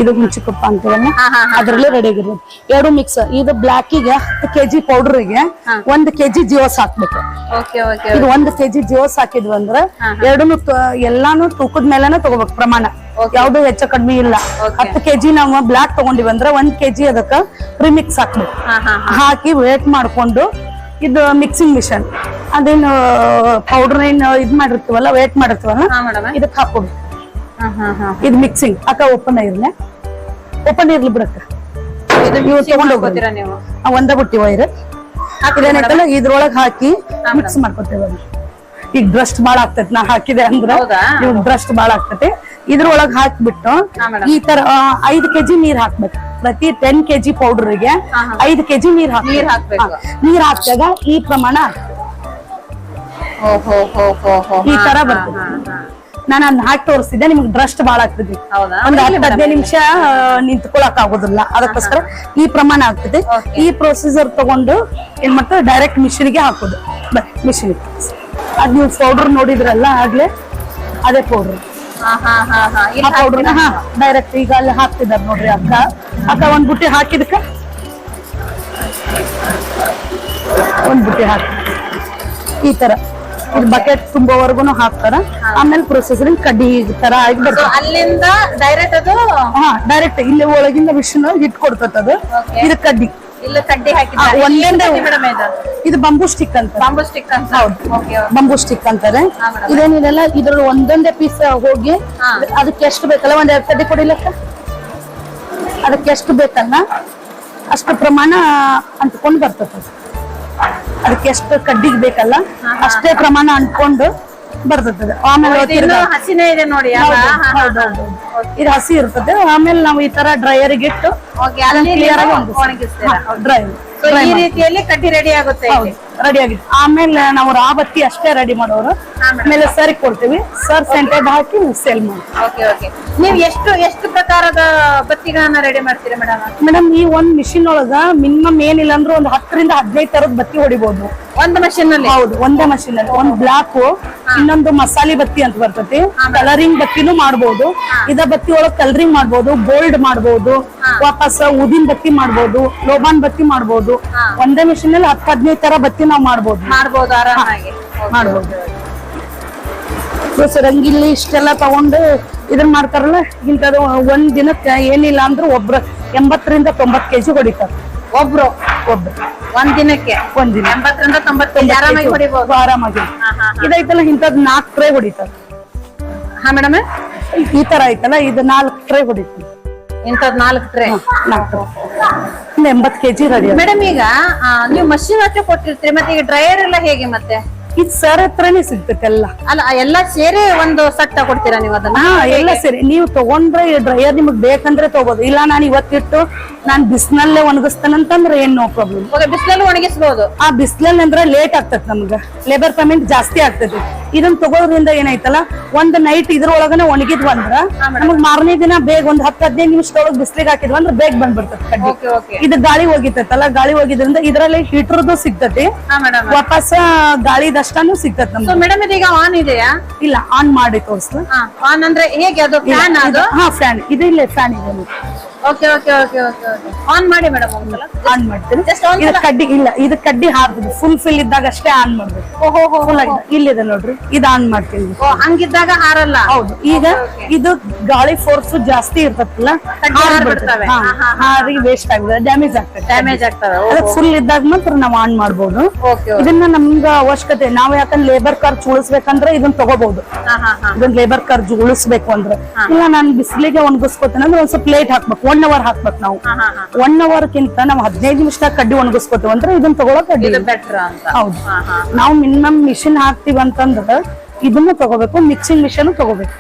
ಇದು ಮುಚ್ಚುಕಪ್ಪ ಅಂತೀವಲ್ಲ ಅದ್ರಲ್ಲೇ ರೆಡಿ ಆಗಿರೋದು ಎರಡು ಮಿಕ್ಸ್ ಇದು ಬ್ಲಾಕ್ಗೆ ಹತ್ತು ಕೆಜಿ ಪೌಡರ್ಗೆ ಒಂದ್ ಕೆಜಿ ಜಿಯೋಸ್ ಹಾಕ್ಬೇಕು. ಇದು ಒಂದ್ ಕೆಜಿ ಜಿಯೋಸ್ ಹಾಕಿದ್ವಿ ಅಂದ್ರೆ ಎರಡನ್ನು ಎಲ್ಲಾನು ತೂಕದ ಮೇಲೆನೆ ತಗೋಬೇಕು ಪ್ರಮಾಣ. ಯಾವ್ದು ಹೆಚ್ಚ ಕಡಿಮೆ ಇಲ್ಲ. ಹತ್ತು ಕೆಜಿ ನಾವು ಬ್ಲಾಕ್ ತಗೊಂಡಿವಿ ಅಂದ್ರ ಒಂದ್ ಕೆಜಿ ಅದಕ್ಕ ಪ್ರಿಮಿಕ್ಸ್ ಹಾಕ್ಬೇಕು. ಹಾಕಿ ವೇಟ್ ಮಾಡ್ಕೊಂಡು ಇದು ಮಿಕ್ಸಿಂಗ್ ಮಿಷನ್ ಅದೇನು ಪೌಡರ್ ಏನ್ ಇದ್ ಮಾಡಿರ್ತೀವಲ್ಲ ವೇಟ್ ಮಾಡಿರ್ತೀವಲ್ಲ ಇದಕ್ ಹಾಕೋದು ಹಾ ಹಾ ಹಾ. ಇದು ಮಿಕ್ಸಿಂಗ್ ಅಕ್ಕ ಓಪನ್ ಇರ್ಲೆ ಓಪನ್ ಇರ್ಲಿ ಬಿಡಕ್ಕ ಒಂದ ಬುಟ್ಟಿ ವೈರ್ ಇದೇನೈತಲ್ಲ ಇದ್ರೊಳಗ್ ಹಾಕಿ ಮಿಕ್ಸ್ ಮಾಡ್ಕೊತೇವ. ಈಗ ಡ್ರಸ್ಟ್ ಬಾಳ ಆಗ್ತೈತಿ ನಾ ಹಾಕಿದೆ ಅಂದ್ರ? ಇವಾಗ ಡ್ರಸ್ಟ್ ಬಾಳ ಆಗ್ತೈತಿ. ಇದ್ರೊಳಗ್ ಹಾಕ್ಬಿಟ್ಟು ಈ ತರ ಐದ್ ಕೆಜಿ ನೀರ್ ಹಾಕ್ಬೇಕು. ಪ್ರತಿ ಟೆನ್ ಕೆಜಿ ಪೌಡರ್ಗೆ ಐದ್ ಕೆಜಿ ನೀರ್ ಹಾಕ್ಬೇಕು. ನೀರ್ ಹಾಕ್ಬೇಕು. ನೀರ್ ಹಾಕ್ದಾಗ ಈ ಪ್ರಮಾಣ ಈ ತರ ಬರ್ತದೆ. ನಾನು ಅದನ್ನ ಹಾಕಿ ತೋರಿಸ್ತಿದ್ದೆ ನಿಮ್ಗೆ ಡ್ರಸ್ಟ್ ಬಾಳ ಆಗ್ತದೆ? ಒಂದ್ ಹತ್ತು ಹದಿನೈದು ನಿಮಿಷ ನಿಂತ್ಕೊಳಕ್ ಆಗೋದಿಲ್ಲ. ಅದಕ್ಕೋಸ್ಕರ ಈ ಪ್ರಮಾಣ ಆಗ್ತದೆ. ಈ ಪ್ರೊಸೀಜರ್ ತಗೊಂಡು ಏನ್ ಮಾಡ್ತಾರೆ ಡೈರೆಕ್ಟ್ ಮಿಷಿನ್ಗೆ ಹಾಕೋದು. ಮಿಷಿನ್ ಅದ್ ನೀವು ಪೌಡರ್ ನೋಡಿದ್ರಲ್ಲ ಆಗ್ಲೇ ಅದೇ ಪೌಡರ್ ಆ ಹಾ ಡೈರೆಕ್ಟ್ ಈಗ ಅಲ್ಲಿ ಹಾಕ್ತಿದಾರೆ ನೋಡ್ರಿ ಅಕ್ಕ. ಅಕ್ಕ ಒಂದ್ ಬುಟ್ಟಿ ಹಾಕಿದಕ್ಕ ಒಂದ್ ಬುಟ್ಟಿ ಹಾಕಿ. ಈ ತರ. ಇದು ಬಕೆಟ್ ತುಂಬುವವರೆಗೂ ಹಾಕ್ತಾರ. ಆಮೇಲೆ ಪ್ರೊಸೆಸರಿಂಗ್ ಕಡ್ಡಿ ತರ ಆಗಿ ಬರ್ತದೆ. ಅಲ್ಲಿಂದ ಡೈರೆಕ್ಟ್ ಅದು ಹಾ ಡೈರೆಕ್ಟ್ ಇಲ್ಲಿ ಒಳಗಿಂದ ಮಿಷಿನ್ ಹಿಟ್ ಕೊಡ್ತದ ಅದು. ಇದು ಕಡ್ಡಿ. ಇಲ್ಲ ಕಡ್ಡಿ ಹಾಕಿದ್ದಾರೆ. ಒಂದೊಂದೇ ಮೇಡಮ್ ಇದು. ಇದು ಬಂಬೂ ಸ್ಟಿಕ್ ಅಂತ ಬಾಂಬು ಸ್ಟಿಕ್ ಅಂತ. ಓಕೆ ಬಂಬೂ ಸ್ಟಿಕ್ ಅಂತಾರೆ. ಇದೇನಿದೆಲ್ಲ ಇದ್ರಲ್ಲಿ ಒಂದೊಂದೇ ಪೀಸ್ ಹೋಗಿ. ಅದಕ್ಕೆ ಎಷ್ಟು ಬೇಕಲ್ಲ? ಒಂದ್ ಎರಡು ಕಡ್ಡಿ ಕೊಡಿಲಕ್ಕ ಅದಕ್ಕೆ ಎಷ್ಟು ಬೇಕಲ್ಲ? ಅಷ್ಟು ಪ್ರಮಾಣ ಅಂಟ್ಕೊಂಡು ಬರ್ತದೆ. ಅದು. ಅದಕ್ಕೆ ಎಷ್ಟು ಕಡ್ಡಿಗೆ ಬೇಕಲ್ಲ? ಅಷ್ಟೇ ಪ್ರಮಾಣ ಅಂಟ್ಕೊಂಡು ಬರ್ತದೆ. ಆಮೇಲೆ ಹಸಿನೇ ಇದೆ ನೋಡಿ. ಇದು ಹಸಿ ಇರ್ತದೆ. ಆಮೇಲೆ ನಾವು ಈ ತರ ಡ್ರೈಯರ್ ಇಟ್ಟು ಕ್ಲಿಯರ್ ಆಗಿ ಡ್ರೈ ಈ ರೀತಿಯಲ್ಲಿ ಕಟ್ಟಿ ರೆಡಿ ಆಗುತ್ತೆ ರೆಡಿ ಆಗಿದೆ. ಆಮೇಲೆ ನಾವು ರಾಬತ್ತಿ ಅಷ್ಟೇ ರೆಡಿ ಮಾಡೋರು. ಆಮೇಲೆ ಸರ್ ಕೊಡ್ತೀವಿ. ಸರ್ ಸೆಂಟೆಡ್ ಹಾಕಿ ಸೇಲ್ ಮಾಡಿ. Okay okay. ನೀವು ಎಷ್ಟು ಎಷ್ಟು ಪ್ರಕಾರದ ಬತ್ತಿಗಳನ್ನ ರೆಡಿ ಮಾಡ್ತೀರಾ ಮೇಡಮ್ ಮೇಡಮ್ ಈ ಒಂದ್ ಮಿಷಿನ್ ಒಳಗ ಮಿನಿಮಮ್ ಏನಿಲ್ಲ ಅಂದ್ರೆ ಒಂದ್ ಹತ್ತರಿಂದ ಹದಿನೈದು ತರದ ಬತ್ತಿ ಹೊಡಿಬಹುದು ಒಂದ್ ಮಷಿನ್ ಅಲ್ಲಿ? ಹೌದು ಒಂದೇ ಮಷಿನ್ ಅಲ್ಲಿ. ಒಂದ್ ಬ್ಲಾಕ್ ಇನ್ನೊಂದು ಮಸಾಲೆ ಬತ್ತಿ ಅಂತ ಬರ್ತೈತಿ. ಕಲರಿಂಗ್ ಬತ್ತಿನೂ ಮಾಡಬಹುದು ಇದ ಬತ್ತಿ ಒಳಗ್ ಕಲರಿಂಗ್ ಮಾಡಬಹುದು ಗೋಲ್ಡ್ ಮಾಡಬಹುದು ವಾಪಸ್ ಉದಿನ್ ಬತ್ತಿ ಮಾಡಬಹುದು ಲೋಬಾನ್ ಬತ್ತಿ ಮಾಡಬಹುದು ಒಂದೇ ಮಿಷಿನ್ ಅಲ್ಲಿ ಹತ್ತು ಹದಿನೈದು ತರ ಬತ್ತಿ ನಾವ್ ಮಾಡ್ಬೋದು. ಮಾಡ್ಬೋದು ಆರಾಮಾಗಿ. ಮಾಡ್ಬೋದು. ರಂಗಿಲ್ಲಿ ಇಷ್ಟೆಲ್ಲ ತಗೊಂಡು ಇದನ್ನ ಮಾಡ್ತಾರಲ್ಲ ಇಂಥದ್ದು ಒಂದ್ ದಿನಕ್ಕೆ ಏನಿಲ್ಲ ಅಂದ್ರೆ ಒಬ್ರ ಎಂಬತ್ತರಿಂದ ತೊಂಬತ್ ಕೆಜಿ ಹೊಡಿತಾರೆ. ಒಬ್ರು? ಒಬ್ರು. ಒಂದ್ ದಿನಕ್ಕೆ? ಒಂದ್ ದಿನ. ಎಂಬತ್ತರಿಂದ ತೊಂಬತ್ತು ಆರಾಮಾಗಿ ಹೊಡಿಬಹುದು ಆರಾಮಾಗಿ ಇದೈತಲ್ಲ ಇಂಥದ್ ನಾಲ್ಕು ಟ್ರೈ ಹೊಡಿತಾರೆ. ಹಾ ಮೇಡಮ್. ಈ ತರ ಐತಲ್ಲ ಇದು ನಾಲ್ಕು ಟ್ರೈ ಹೊಡಿತೀವಿ. ಇಂಥದ್ ನಾಲ್ಕು ಟ್ರೈ ನಾಲ್ಕು ಒಂದು ಎಂಬತ್ತು ಕೆಜಿ ರೆಡಿ ಮೇಡಮ್ ಈಗ ನೀವು ಮಷಿನ್ ಅಷ್ಟೇ ಕೊಟ್ಟಿರ್ತೀರಿ ಮತ್ತೆ ಈಗ ಡ್ರೈಯರ್ ಎಲ್ಲ ಹೇಗೆ ಮತ್ತೆ? ಇದು ಸರ್ ಹತ್ರನೇ ಸಿಗ್ತೈತೆ ಎಲ್ಲ. ಅಲ್ಲ ಎಲ್ಲ ಸೇರಿ ಒಂದು ಸಟ್ ಕೊಡ್ತೀರಾ ನೀವು ಅದನ್ನ? ಹಾ ಎಲ್ಲ ಸೇರಿ. ನೀವು ತಗೊಂಡ್ರೆ ಡ್ರೈಯರ್ ನಿಮಗ್ ಬೇಕಂದ್ರೆ ತಗೋಬಹುದು ಇಲ್ಲ ನಾನು ಇವತ್ತಿಟ್ಟು ನಾನ್ ಬಿಸಿನಲ್ಲೇ ಒಣಗಿಸ್ತಾನಂತಂದ್ರೆ ಏನ್ ನೋ ಪ್ರಾಬ್ಲಮ್ ಬಿಸಿಲಲ್ಲಿ ಒಣಗಿಸ್ಬೋದು. ಆ ಬಿಸಿಲಲ್ಲಿ ಅಂದ್ರೆ ಲೇಟ್ ಆಗ್ತದೆ ನಮ್ಗೆ. ಲೇಬರ್ ಪೇಮೆಂಟ್ ಜಾಸ್ತಿ ಆಗ್ತದೆ ಇದನ್ನ ತಗೋದ್ರಿಂದ ಏನಾಯ್ತಲ್ಲ ಒಂದ್ ನೈಟ್ ಇದ್ರೊಳಗನೆ ಒಣಗಿದ್ ಅಂದ್ರ ನಮಗ್ ಮಾರನೇ ದಿನ ಬೇಗ ಒಂದ್ ಹತ್ತು ಹದಿನೈದು ನಿಮಿಷದೊಳಗ್ ಬಿಸಿಲಿಗೆ ಹಾಕಿದ್ವಿ ಅಂದ್ರೆ ಬೇಗ ಬಂದ್ಬಿಡ್ತದೆ ಇದು ಗಾಳಿ ಹೋಗಿತ್ತಲ್ಲ ಗಾಳಿ ಹೋಗಿದ್ರಿಂದ ಇದ್ರಲ್ಲಿ ಹೀಟರ್ದು ಸಿಗ್ತತಿ ವಾಪಸ್ ಗಾಳಿದಷ್ಟನು ಸಿಗ್ತದೆ ನಮ್ಗೆ ಮೇಡಮ್ ಇದೀಗ ಆನ್ ಇದೆಯಾ? ಇಲ್ಲ ಆನ್ ಮಾಡಿ ತೋರಿಸ್ಲ. ಹಾ ಆನ್ ಅಂದ್ರೆ ಹೇಗೆ ಅದು ಫ್ಯಾನ್ ಅದು? ಹಾ ಫ್ಯಾನ್ ಇದು ಇಲ್ಲ ಫ್ಯಾನ್ ಇದೆ. Okay okay okay okay on ಮಾಡಿ ಮೇಡಮ್ ಒಂದ್ಸಲ. ಆನ್ ಮಾಡ್ತೀನಿ ಇದು ಕಡ್ಡಿ ಇಲ್ಲ ಇದು ಕಡ್ಡಿ ಹಾಕ್ಬೋದು. ಫುಲ್ ಫಿಲ್ ಇದ್ದಾಗ ಅಷ್ಟೇ ಆನ್ ಮಾಡ್ಬೇಕು ಓಹೋ ಹೋ ಫುಲ್ ಇಲ್ಲಿದೆ ನೋಡ್ರಿ. ಇದು ಆನ್ ಮಾಡ್ತೀನಿ. ಓ ಹಂಗಿದ್ದಾಗ ಹಾರಲ್ಲ? ಹೌದು. ಈಗ ಇದು ಗಾಳಿ ಫೋರ್ಸ್ ಜಾಸ್ತಿ ಇರ್ತದಲ್ಲ ಹಾರ್ಬಿಡ್ತವೆ. ಹಾರಿ ವೇಸ್ಟ್ ಆಗ್ತದೆ ಡ್ಯಾಮೇಜ್ ಆಗ್ತದೆ. ಡ್ಯಾಮೇಜ್ ಆಗ್ತವೆ ಅದಕ್ಕೆ ಫುಲ್ ಇದ್ದಾಗ ಮಾತ್ರ ನಾವ್ ಆನ್ ಮಾಡಬಹುದು ಇದನ್ನ ನಮ್ಗ ಅವಶ್ಯಕತೆ ನಾವ್ ಯಾಕಂದ್ರೆ ಲೇಬರ್ ಖರ್ಚು ಉಳಿಸ್ಬೇಕಂದ್ರೆ ಇದನ್ನ ತಗೋಬಹುದು ಇದನ್ನ ಲೇಬರ್ ಖರ್ಚು ಉಳಿಸ್ಬೇಕು ಅಂದ್ರೆ. ಇಲ್ಲ ನಾನು ಬಿಸಿಲಿಗೆ ಒಣಗಿಸ್ಕೊತೇನೆ ಅಂದ್ರೆ ಒಂದ್ ಸ್ವಲ್ಪ ಲೇಟ್ ಹಾಕ್ಬೇಕು. ಒನ್ ಅವರ್ ಹಾಕ್ಬೇಕು ನಾವು. ಒನ್ ಅವರ್ ಕಿಂತ ನಾವು ಹದಿನೈದು ನಿಮಿಷದಾಗ ಕಡ್ಡಿ ಒಣಗಿಸ್ಕೊತೇವೆ ಅಂದ್ರೆ ಇದನ್ನ ತಗೊಳಕ್ ಕಡ್ಡಿ ಹೌದು. ನಾವು ಮಿನಿಮಮ್ ಮಿಷಿನ್ ಹಾಕ್ತಿವಿ ಅಂತಂದ್ರ ಇದನ್ನು ತಗೋಬೇಕು ಮಿಕ್ಸಿಂಗ್ ಮಿಷನ್ ತಗೋಬೇಕು.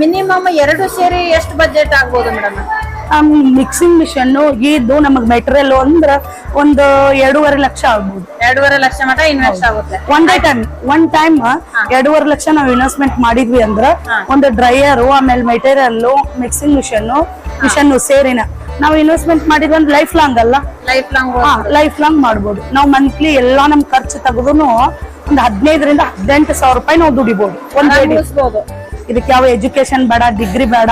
ಮಿನಿಮಮ್ ಎರಡು ಸೇರಿ ಎಷ್ಟು ಬಜೆಟ್ ಆಗ್ಬೋದು ಮೇಡಮ್ ಮಿಕ್ಸಿಂಗ್ ಮಿಷನ್ ಇದು ನಮಗ್ ಮೆಟೀರಿಯಲ್ ಅಂದ್ರ ಒಂದು ಎರಡೂವರೆ ಲಕ್ಷ ಆಗ್ಬೋದು. ಎರಡೂವರೆ ಲಕ್ಷ ಮಟ ಇನ್ವೆಸ್ಟ್ ಆಗುತ್ತೆ. One day time one time ಎರಡೂವರೆ ಲಕ್ಷ ನಾವು ಇನ್ವೆಸ್ಟ್ಮೆಂಟ್ ಮಾಡಿದ್ವಿ ಅಂದ್ರ ಒಂದು ಡ್ರೈಯರ್ ಆಮೇಲೆ ಮೆಟೀರಿಯಲ್ ಮಿಕ್ಸಿಂಗ್ ಮಿಷನ್ ಮಿಷನ್ ಸೇರಿನ. ನಾವು ಇನ್ವೆಸ್ಟ್ಮೆಂಟ್ ಮಾಡಿದ್ವಿ ಅಂದ್ರೆ ಲೈಫ್ ಲಾಂಗ್ ಅಲ್ಲ? ಲೈಫ್ ಲಾಂಗ್ ಲೈಫ್ ಲಾಂಗ್ ಮಾಡ್ಬೋದು. ನಾವು ಮಂತ್ಲಿ ಎಲ್ಲಾ ನಮ್ ಖರ್ಚು ತೆಗೆದು ಒಂದು ಹದಿನೈದರಿಂದ ಹದಿನೆಂಟು ಸಾವಿರ ರೂಪಾಯಿ ನಾವು ದುಡಿಬಹುದು ಒಂದ್ ಇದಕ್ಕೆ ಯಾವ ಎಜುಕೇಶನ್ ಬೇಡ ಡಿಗ್ರಿ ಬೇಡ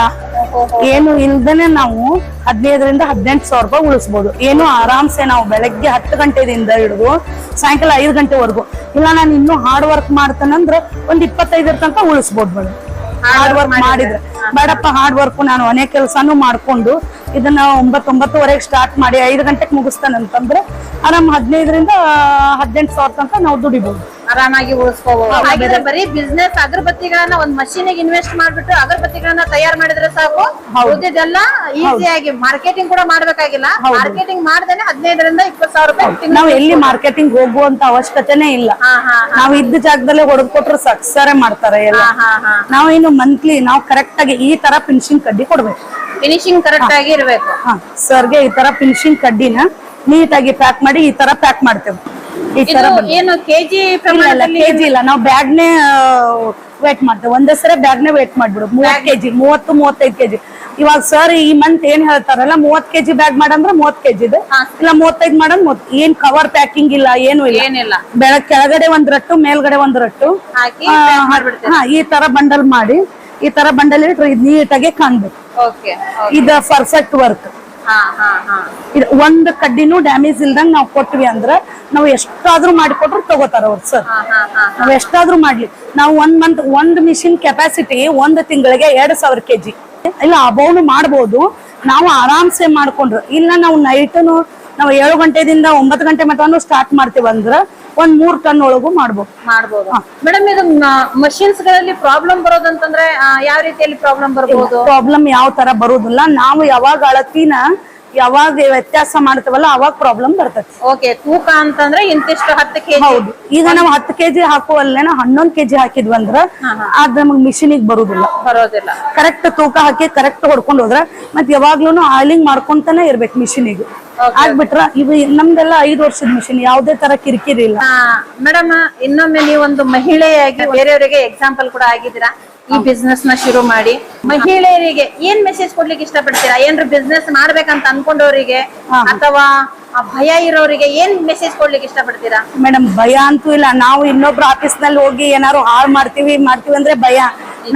ಏನು ಇಲ್ದೇನೆ ನಾವು ಹದಿನೈದರಿಂದ ಹದಿನೆಂಟು ಸಾವಿರ ರೂಪಾಯಿ ಉಳಿಸ್ಬೋದು. ಏನು ಆರಾಮ್ಸೆ ನಾವು ಬೆಳಗ್ಗೆ ಹತ್ತು ಗಂಟೆದಿಂದ ಹಿಡಿದು ಸಾಯಂಕಾಲ ಐದು ಗಂಟೆವರೆಗೂ. ಇಲ್ಲ ನಾನು ಇನ್ನೂ ಹಾರ್ಡ್ ವರ್ಕ್ ಮಾಡ್ತೇನಂದ್ರೆ ಒಂದ್ ಇಪ್ಪತ್ತೈದರ ತನಕ ಉಳಿಸ್ಬೋದು ಮೇಡಮ್. ಹಾರ್ಡ್ ವರ್ಕ್ ಮಾಡಿದ್ರೆ? ಬೇಡಪ್ಪ ಹಾರ್ಡ್ ವರ್ಕ್ ನಾನು ಮನೆ ಕೆಲಸನು ಮಾಡ್ಕೊಂಡು ಇದನ್ನ ಒಂಬತ್ತೊಂಬತ್ತುವರೆಗೆ ಸ್ಟಾರ್ಟ್ ಮಾಡಿ ಐದು ಗಂಟೆಗೆ ಮುಗಿಸ್ತಾನಂತಂದ್ರೆ ಆರಾಮ್ ಹದಿನೈದರಿಂದ ಹದಿನೆಂಟು ಸಾವಿರ ತನಕ ನಾವು ದುಡಿಬಹುದು ಆರಾಮಾಗಿ ಉಳಿಸ್ಕೋಬಹುದು ಬರೀ ಬಿಸ್ನೆಸ್ ಅಗರಬತ್ತಿಗಳನ್ನ ಒಂದ್ ಮಷೀನ್ ಇನ್ವೆಸ್ಟ್ ಮಾಡ್ಬಿಟ್ಟು ಅಗರಬತ್ತಿಗಳನ್ನ ತಯಾರು ಮಾಡಿದ್ರೆ ಸಾಕು. ಈಜಿ ಈಸಿಯಾಗಿ ಮಾರ್ಕೆಟಿಂಗ್ ಕೂಡ ಮಾಡ್ಬೇಕಾಗಿಲ್ಲ. ಮಾರ್ಕೆಟಿಂಗ್ ಮಾಡ್ದೇನೆ ಹದಿನೈದರಿಂದ ಇಪ್ಪತ್ತು ಸಾವಿರ ರೂಪಾಯಿ ನಾವು ಎಲ್ಲಿ ಮಾರ್ಕೆಟಿಂಗ್ ಹೋಗುವಂತ ಅವಶ್ಯಕತೆನೇ ಇಲ್ಲ. ನಾವು ಇದ್ದ ಜಾಗದಲ್ಲೇ ಹೊಡೆದ್ ಕೊಟ್ರೆ ಸಕ್ಸರೇ ಮಾಡ್ತಾರೆ ಎಲ್ಲ. ಹಾ ಹಾ ನಾವು ಇನ್ನು ಮಂತ್ಲಿ ನಾವು ಕರೆಕ್ಟ್ ಆಗಿ ಈ ತರ ಫಿನಿಶಿಂಗ್ ಕಡ್ಡಿ ಕೊಡ್ಬೇಕು. ಫಿನಿಶಿಂಗ್ ಕರೆಕ್ಟ್ ಆಗಿ ಇರ್ಬೇಕು. ಹಾ ಸರ್ಗೆ ಈ ತರ ಫಿನಿಶಿಂಗ್ ಕಡ್ಡಿನ ನೀಟಾಗಿ ಪ್ಯಾಕ್ ಮಾಡಿ ಈ ತರ ಪ್ಯಾಕ್ ಮಾಡ್ತೇವೆ. ಈ ತರ ಏನು ಕೆಜಿ ಪ್ರಮಾಣದಲ್ಲಿ ಕೆಜಿ ಇಲ್ಲ. ನಾವು ಬ್ಯಾಗ್ನೇ ವೇಟ್ ಮಾಡ್ತೇವೆ. ಒಂದೇ ಸರಿ ಬ್ಯಾಗ್ನೇ ವೇಟ್ ಮಾಡ್ಬಿಡು. ಮೂವತ್ತು ಕೆಜಿ ಮೂವತ್ತು ಮೂವತ್ತೈದು ಕೆಜಿ. ಇವಾಗ ಸರ್ ಈ ಮಂತ್ ಏನ್ ಹೇಳ್ತಾರಲ್ಲ ಮೂವತ್ ಕೆಜಿ ಬ್ಯಾಗ್ ಮಾಡಂದ್ರೆ ಮೂವತ್ ಕೆಜಿ ಇದೆ. ಇಲ್ಲ ಮೂವತ್ತೈದ್ ಮಾಡಂದ್ ಮೂವತ್ ಏನ್ ಕವರ್ ಪ್ಯಾಕಿಂಗ್ ಇಲ್ಲ ಏನು ಇಲ್ಲ. ಏನಿಲ್ಲ. ಬೆಳಗ್ ಕೆಳಗಡೆ ಒಂದ್ ರಟ್ಟು ಮೇಲ್ಗಡೆ ಒಂದ್ ರಟ್ಟು. ಈ ತರ ಬಂಡಲ್ ಮಾಡಿ. ಈ ತರ ಬಂಡಲ್ ಇಟ್ರೆ ನೀಟಾಗಿ ಕಾಣ್ಬೇಕು. ಇದು ಪರ್ಫೆಕ್ಟ್ ವರ್ಕ್ ಇದು ಒಂದ್ ಕಡ್ಡಿನೂ ಡ್ಯಾಮೇಜ್ ಇಲ್ದಂಗ್ ನಾವ್ ಕೊಟ್ವಿ ಅಂದ್ರ ನಾವ್ ಎಷ್ಟಾದ್ರೂ ಮಾಡಿಕೊಟ್ರು ತಗೋತಾರ ಅವ್ರು ಸರ್ ನಾವ್ ಎಷ್ಟಾದ್ರೂ ಮಾಡ್ಲಿ. ನಾವು ಒಂದ್ ಮಂತ್ ಒಂದ್ ಮಿಷಿನ್ ಕೆಪಾಸಿಟಿ ಒಂದ್ ತಿಂಗಳಿಗೆ ಎರಡ್ ಸಾವಿರ ಕೆಜಿ ಇಲ್ಲ ಅಬೌನು ಮಾಡ್ಬೋದು. ನಾವು ಆರಾಮ್ಸೆ ಮಾಡ್ಕೊಂಡ್ರು. ಇಲ್ಲ ನಾವು ನೈಟ್ನು ನಾವು ಏಳು ಗಂಟೆದಿಂದ ಒಂಬತ್ತು ಗಂಟೆ ಮಟನು ಸ್ಟಾರ್ಟ್ ಮಾಡ್ತೀವಿ ಅಂದ್ರ ಒಂದ್ ಮೂರ್ ಟನ್ ಒಳಗೂ ಮಾಡ್ಬೋದು. ಮಾಡ್ಬೋದು. ಮೇಡಮ್ ಇದು ಮಷಿನ್ಸ್ಗಳಲ್ಲಿ ಪ್ರಾಬ್ಲಮ್ ಬರೋದಂತಂದ್ರೆ ಆ, ಯಾವ ರೀತಿಯಲ್ಲಿ ಪ್ರಾಬ್ಲಮ್ ಬರಬಹುದು ಪ್ರಾಬ್ಲಮ್ ಯಾವ ತರ ಬರುದಿಲ್ಲ. ನಾವು ಯಾವಾಗ ಅಳತಿನ ಯಾವಾಗ ವ್ಯತ್ಯಾಸ ಮಾಡ್ತೇವಲ್ಲ ಅವಾಗ ಪ್ರಾಬ್ಲಮ್ ಬರ್ತದೆ ಓಕೆ ತೂಕ ಅಂತಂದ್ರೆ ಇಂತಿಷ್ಟು ಹತ್ತು ಕೆಜಿ ಹೌದು. ಈಗ ನಾವು ಹತ್ತು ಕೆಜಿ ಹಾಕುವಲ್ಲೇನ ಹನ್ನೊಂದು ಹನ್ನೊಂದ್ ಕೆಜಿ ಹಾಕಿದ್ವಿ ಅಂದ್ರ ಅದ್ ನಮಗ್ ಮಿಷಿನಿಗೆ ಬರುದಿಲ್ಲ. ಬರೋದಿಲ್ಲ. ಕರೆಕ್ಟ್ ತೂಕ ಹಾಕಿ ಕರೆಕ್ಟ್ ಹೊಡ್ಕೊಂಡು ಹೋದ್ರ ಮತ್ ಯಾವಾಗ್ಲೂ ಆಯಿಲಿಂಗ್ ಮಾಡ್ಕೊಂತಾನೆ ಇರ್ಬೇಕು ಮಿಷಿನಿಗೆ ಆಗ್ಬಿಟ್ರ ಇವ್ ನಮ್ದೆಲ್ಲ ಐದು ವರ್ಷದ ಮಿಷಿನ್ ಯಾವ್ದೇ ತರ ಕಿರಿಕಿರಿ ಇಲ್ಲ. ಮೇಡಮ್ ಇನ್ನೊಮ್ಮೆ ನೀವೊಂದು ಮಹಿಳೆಯಾಗಿ ಬೇರೆಯವರಿಗೆ ಎಕ್ಸಾಂಪಲ್ ಕೂಡ ಆಗಿದ್ದೀರಾ? ಈ ಬಿಸ್ನೆಸ್ನ ಶುರು ಮಾಡಿ. ಮಹಿಳೆಯರಿಗೆ ಏನ್ ಮೆಸೇಜ್ ಕೊಡ್ಲಿಕ್ಕೆ ಇಷ್ಟಪಡ್ತೀರಾ? ಏನ್ರ ಬಿಸ್ನೆಸ್ ಮಾಡ್ಬೇಕಂತ ಅನ್ಕೊಂಡವರಿಗೆ ಅಥವಾ ಭಯ ಇರೋರಿಗೆ ಏನ್ ಮೆಸೇಜ್ ಕೊಡ್ಲಿಕ್ಕೆ ಇಷ್ಟಪಡ್ತೀರಾ? ಮೇಡಮ್ ಭಯ ಅಂತೂ ಇಲ್ಲ. ನಾವು ಇನ್ನೊಬ್ರು ಆಫೀಸ್ನಲ್ಲಿ ಹೋಗಿ ಏನಾರು ಹಾಳು ಮಾಡ್ತೀವಿ ಮಾಡ್ತೀವಿ ಅಂದ್ರೆ ಭಯ.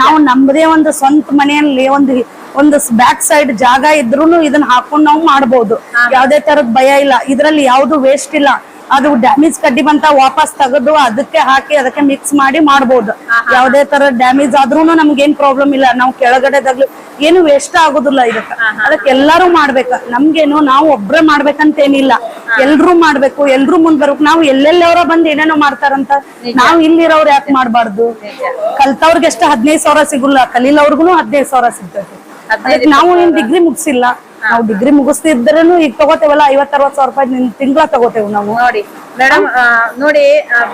ನಾವು ನಮ್ದೇ ಒಂದು ಸ್ವಂತ ಮನೆಯಲ್ಲಿ ಒಂದು ಒಂದು ಬ್ಯಾಕ್ ಸೈಡ್ ಜಾಗ ಇದ್ರು ಇದನ್ನ ಹಾಕೊಂಡು ನಾವು ಮಾಡ್ಬೋದು. ಯಾವ್ದೇ ತರದ್ ಭಯ ಇಲ್ಲ. ಇದ್ರಲ್ಲಿ ಯಾವ್ದು ವೇಸ್ಟ್ ಇಲ್ಲ. ಅದು ಡ್ಯಾಮೇಜ್ ಕಡ್ಡಿ ಬಂತ ವಾಪಸ್ ತೆಗೆದು ಅದಕ್ಕೆ ಹಾಕಿ ಅದಕ್ಕೆ ಮಿಕ್ಸ್ ಮಾಡಿ ಮಾಡ್ಬೋದು. ಯಾವ್ದೇ ತರ ಡ್ಯಾಮೇಜ್ ಆದ್ರೂ ನಮ್ಗೆ ಏನ್ ಪ್ರಾಬ್ಲಮ್ ಇಲ್ಲ. ನಾವು ಕೆಳಗಡೆದಾಗ್ಲಿ ಏನು ವೇಸ್ಟ್ ಆಗೋದಿಲ್ಲ ಇದಕ್ಕೆ. ಅದಕ್ಕೆ ಎಲ್ಲಾರು ಮಾಡ್ಬೇಕ. ನಮ್ಗೇನು ನಾವು ಒಬ್ರೇ ಮಾಡ್ಬೇಕಂತೇನಿಲ್ಲ. ಎಲ್ರು ಮಾಡ್ಬೇಕು. ಎಲ್ರು ಮುಂದ್ ಬರ್ಬೇಕು. ನಾವು ಎಲ್ಲೆಲ್ಲವರ ಬಂದ್ ಏನೇನೋ ಮಾಡ್ತಾರಂತ ನಾವು ಇಲ್ಲಿರೋರು ಯಾಕೆ ಮಾಡ್ಬಾರ್ದು? ಕಲ್ತವ್ರಿಗೆ ಎಷ್ಟು ಹದಿನೈದು ಸಾವಿರ ಸಿಗುಲ್ಲ. ಕಲೀಲವ್ರಿಗೂ ಹದಿನೈದು ಸಾವಿರ ಸಿಗ್ತೈತಿ ಅದಕ್ಕೆ ನಾವು ಏನ್ ಡಿಗ್ರಿ ಮುಗಿಸಿಲ್ಲ. ನಾವು ಡಿಗ್ರಿ ಮುಗಿಸ್ತಿದ್ರು ಈಗ ತಗೋತೇವಲ್ಲ ಐವತ್ ಅರವತ್ ಸಾವಿರ ರೂಪಾಯಿ ತಿಂಗಳ ತಗೋತೇವ್ ನಾವು. ನೋಡಿ ಮೇಡಮ್ ನೋಡಿ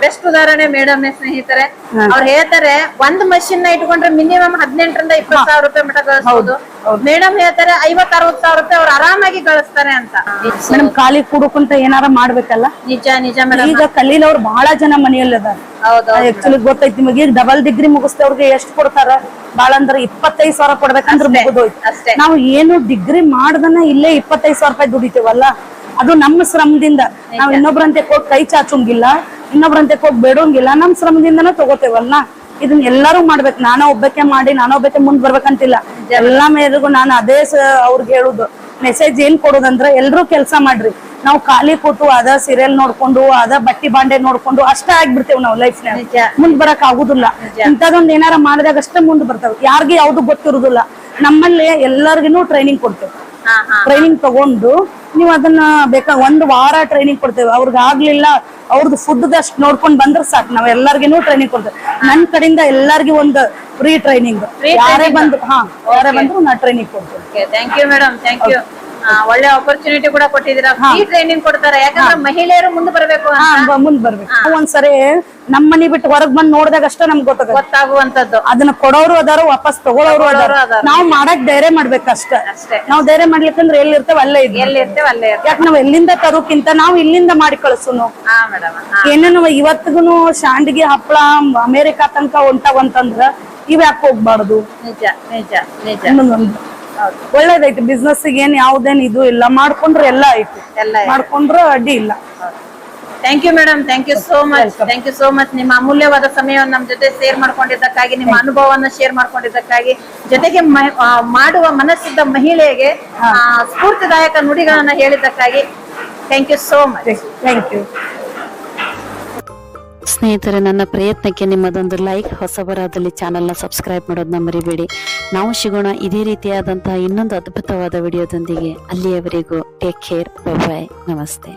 ಬೆಸ್ಟ್ ಉದಾಹರಣೆ ಮೇಡಮ್ ಸ್ನೇಹಿತರೆ. ಅವ್ರು ಹೇಳ್ತಾರೆ ಒಂದ್ ಮಷಿನ್ನ ಇಟ್ಕೊಂಡ್ರೆ ಮಿನಿಮಮ್ ಹದಿನೆಂಟರಿಂದ ಇಪ್ಪತ್ತು ಸಾವಿರ ರೂಪಾಯಿ ಮಟ ಗಳಿಸಬಹುದು ಮೇಡಮ್ ಹೇಳ್ತಾರೆ ಐವತ್ ಅರವತ್ ಸಾವಿರ ರೂಪಾಯಿ ಅವ್ರು ಆರಾಮಾಗಿ ಗಳಿಸ್ತಾರೆ ಅಂತ. ಮೇಡಮ್ ಖಾಲಿ ಕುಡುಕುಂತ ಏನಾರ ಮಾಡ್ಬೇಕಲ್ಲ? ನಿಜ ನಿಜ ಮೇಡಮ್. ಈಗ ಕಲೀಲವ್ರು ಬಹಳ ಜನ ಮನೆಯಲ್ಲಿ ಅದಾರ ಆಕ್ಚುಲಿ ಗೊತ್ತೈತಿ ನಿಮಗೆ ಈಗ ಡಬಲ್ ಡಿಗ್ರಿ ಮುಗಿಸ್ತವ್ರಿಗೆ ಎಷ್ಟು ಕೊಡ್ತಾರ? ಬಾಳ ಅಂದ್ರೆ ಇಪ್ಪತ್ತೈದು ಸಾವಿರ ಕೊಡ್ಬೇಕಂದ್ರೆ ಮುಗಿದೋಯ್ತು. ಅಷ್ಟೇ. ನಾವು ಏನು ಡಿಗ್ರಿ ಮಾಡ್ದನ ಇಲ್ಲೇ ಇಪ್ಪತ್ತೈದು ಸಾವಿರ ರೂಪಾಯಿ ದುಡಿತೇವಲ್ಲ? ಅದು ನಮ್ಮ ಶ್ರಮದಿಂದ. ನಾವು ಇನ್ನೊಬ್ರಂತೆ ಹೋಗಿ ಕೈ ಚಾಚುಂಗಿಲ್ಲ ಇನ್ನೊಬ್ರಂತೆ ಹೋಗಿ ಬೇಡೋಂಗಿಲ್ಲ ನಮ್ಮ ಶ್ರಮದಿಂದನ ತಗೋತೇವಲ್ಲ? ಇದನ್ನ ಎಲ್ಲಾರು ಮಾಡ್ಬೇಕು. ನಾನ ಒಬ್ಬಕ್ಕೆ ಮಾಡಿ ನಾನ ಒಬ್ಬಕ್ಕೆ ಮುಂದ್ ಬರ್ಬೇಕಂತಿಲ್ಲ. ಎಲ್ಲಾ ಮೇರೆಗೂ ನಾನು ಅದೇ ಅವ್ರಿಗೆ ಹೇಳುದು. ಮೆಸೇಜ್ ಏನ್ ಕೊಡೋದಂದ್ರೆ ಎಲ್ರೂ ಕೆಲಸ ಮಾಡ್ರಿ. ನಾವು ಖಾಲಿ ಕೂತು ಅದ ಸೀರಿಯಲ್ ನೋಡ್ಕೊಂಡು ಅದ ಬಟ್ಟಿ ಬಾಂಡೆ ನೋಡ್ಕೊಂಡು ಅಷ್ಟೇ ಆಗ್ಬಿಡ್ತೇವ್ ನಾವು ಲೈಫ್ನ ಮುಂದ್ ಬರಕ್ ಆಗುದಿಲ್ಲ. ಇಂಥದೊಂದ್ ಏನಾರ ಮಾಡಿದಾಗ ಅಷ್ಟೇ ಮುಂದ್ ಬರ್ತಾವ. ಯಾರಿಗೆ ಯಾವ್ದು ಗೊತ್ತಿರುದಿಲ್ಲ. ನಮ್ಮಲ್ಲಿ ಎಲ್ಲರಿಗೂ ಟ್ರೈನಿಂಗ್ ಕೊಡ್ತೇವೆ. ಟ್ರೈನಿಂಗ್ ತಗೊಂಡು ನೀವು ಅದನ್ನ ಬೇಕಾ ಒಂದ್ ವಾರ ಟ್ರೈನಿಂಗ್ ಕೊಡ್ತೇವೆ. ಅವ್ರಿಗೆ ಆಗ್ಲಿಲ್ಲ ಅವ್ರದ್ದು ಫುಡ್ ಅಷ್ಟು ನೋಡ್ಕೊಂಡ್ ಬಂದ್ರೆ ಸಾಕು. ನಾವ್ ಎಲ್ಲಾರ್ಗಿನೂ ಟ್ರೈನಿಂಗ್ ಕೊಡ್ತೇವೆ. ನನ್ ಕಡೆಯಿಂದ ಎಲ್ಲಾರ್ಗಿ ಒಂದು ಫ್ರೀ ಟ್ರೈನಿಂಗ್ ಯಾರೇ ಬಂದ್ರು ಹಾ ಯಾರೇ ಬಂದ್ರು ನಾ ಟ್ರೈನಿಂಗ್ ಕೊಡ್ತೇವೆ. Thank you madam thank you ಒಳ್ಳೆ ಆಪರ್ಚುನಿಟಿ ಕೂಡ ಕೊಟ್ಟಿದ್ದೀರಾ. ಫ್ರೀ ಟ್ರೈನಿಂಗ್ ಕೊಡ್ತಾರೆ. ಯಾಕಂದ್ರೆ ಮಹಿಳೆಯರು ಮುಂದೆ ಬರಬೇಕು ಮುಂದ್ ಬರ್ಬೇಕು. ಒಂದ್ಸರಿ ನಮ್ ಮನಿ ಬಿಟ್ಟು ಹೊರಗ್ ಬಂದ್ ನೋಡಿದಾಗ ಅಷ್ಟೇ ನಮ್ಗೆ ಗೊತ್ತಾಗ ಗೊತ್ತಾಗುವಂತದ್ದು ಅದನ್ನ ಕೊಡೋರು ಅದಾರು ವಾಪಸ್ ತಗೊಳೋರು ಅದಾರು. ನಾವ್ ಮಾಡಕ್ ಧೈರ್ಯ ಮಾಡ್ಬೇಕಷ್ಟೇ ಅಷ್ಟೇ. ನಾವ್ ಧೈರ್ಯ ಮಾಡ್ಲಿಕ್ಕಂದ್ರೆ ಎಲ್ಲಿ ಇರ್ತೇವೆ ಅಲ್ಲೇ ಇದ್ವಿ ಎಲ್ಲಿ ಇರ್ತೇವೆ. ಅಲ್ಲೇ ಯಾಕೆ ನಾವ್ ಎಲ್ಲಿಂದ ತರೋಕ್ಕಿಂತ ನಾವು ಇಲ್ಲಿಂದ ಮಾಡಿ ಕಳ್ಸುನು. ಏನೇನು ಇವತ್ತಿಗೂ ಶಾಂಡಿಗೆ ಹಪ್ಪಳ ಅಮೇರಿಕಾ ತನಕ ಹೊಂಟಾವಂತಂದ್ರ ಇವ್ಯಾಕೆ ಹೋಗ್ಬಾರ್ದು? ನಿಜ ನಿಜ ನಿಜ. ಒಳ್ಳೇದೈತಿ. ಬಿಸ್ನೆಸ್ ಏನ್ ಯಾವ್ದೇನ್ ಇದು ಇಲ್ಲ. ಮಾಡ್ಕೊಂಡ್ರೆ ಎಲ್ಲ ಐತಿ. ಎಲ್ಲ ಮಾಡ್ಕೊಂಡ್ರ ಅಡ್ಡಿ ಇಲ್ಲ. Thank you madam thank you so much thank you so much ನಿಮ್ಮ ಅಮೂಲ್ಯವಾದ ಸಮಯವನ್ನು ನಮ್ಮ ಜೊತೆ ಶೇರ್ ಮಾಡ್ಕೊಂಡಿದ್ದಕ್ಕಾಗಿ ನಿಮ್ಮ ಅನುಭವವನ್ನ ಶೇರ್ ಮಾಡ್ಕೊಂಡಿದ್ದಕ್ಕಾಗಿ ಜೊತೆಗೆ ಮಾಡುವ ಮನಸ್ಸಿದ್ದ ಮಹಿಳೆಗೆ ಸ್ಫೂರ್ತಿದಾಯಕ ನುಡಿಗಳನ್ನ ಹೇಳಿದ್ದಕ್ಕಾಗಿ thank you so much thank you ಸ್ನೇಹಿತರೆ, ನನ್ನ ಪ್ರಯತ್ನಕ್ಕೆ ನಿಮ್ಮದೊಂದು ಲೈಕ್ ಹೊಸಬರಾದಲ್ಲಿ ಚಾನಲ್ನ ಸಬ್ಸ್ಕ್ರೈಬ್ ಮಾಡೋದನ್ನ ಮರಿಬೇಡಿ. ನಾವು ಸಿಗೋಣ ಇದೇ ರೀತಿಯಾದಂತಹ ಇನ್ನೊಂದು ಅದ್ಭುತವಾದ ವಿಡಿಯೋದೊಂದಿಗೆ ಅಲ್ಲಿಯವರೆಗೂ ಟೇಕ್ ಕೇರ್ ಬಾಯ್ ನಮಸ್ತೆ.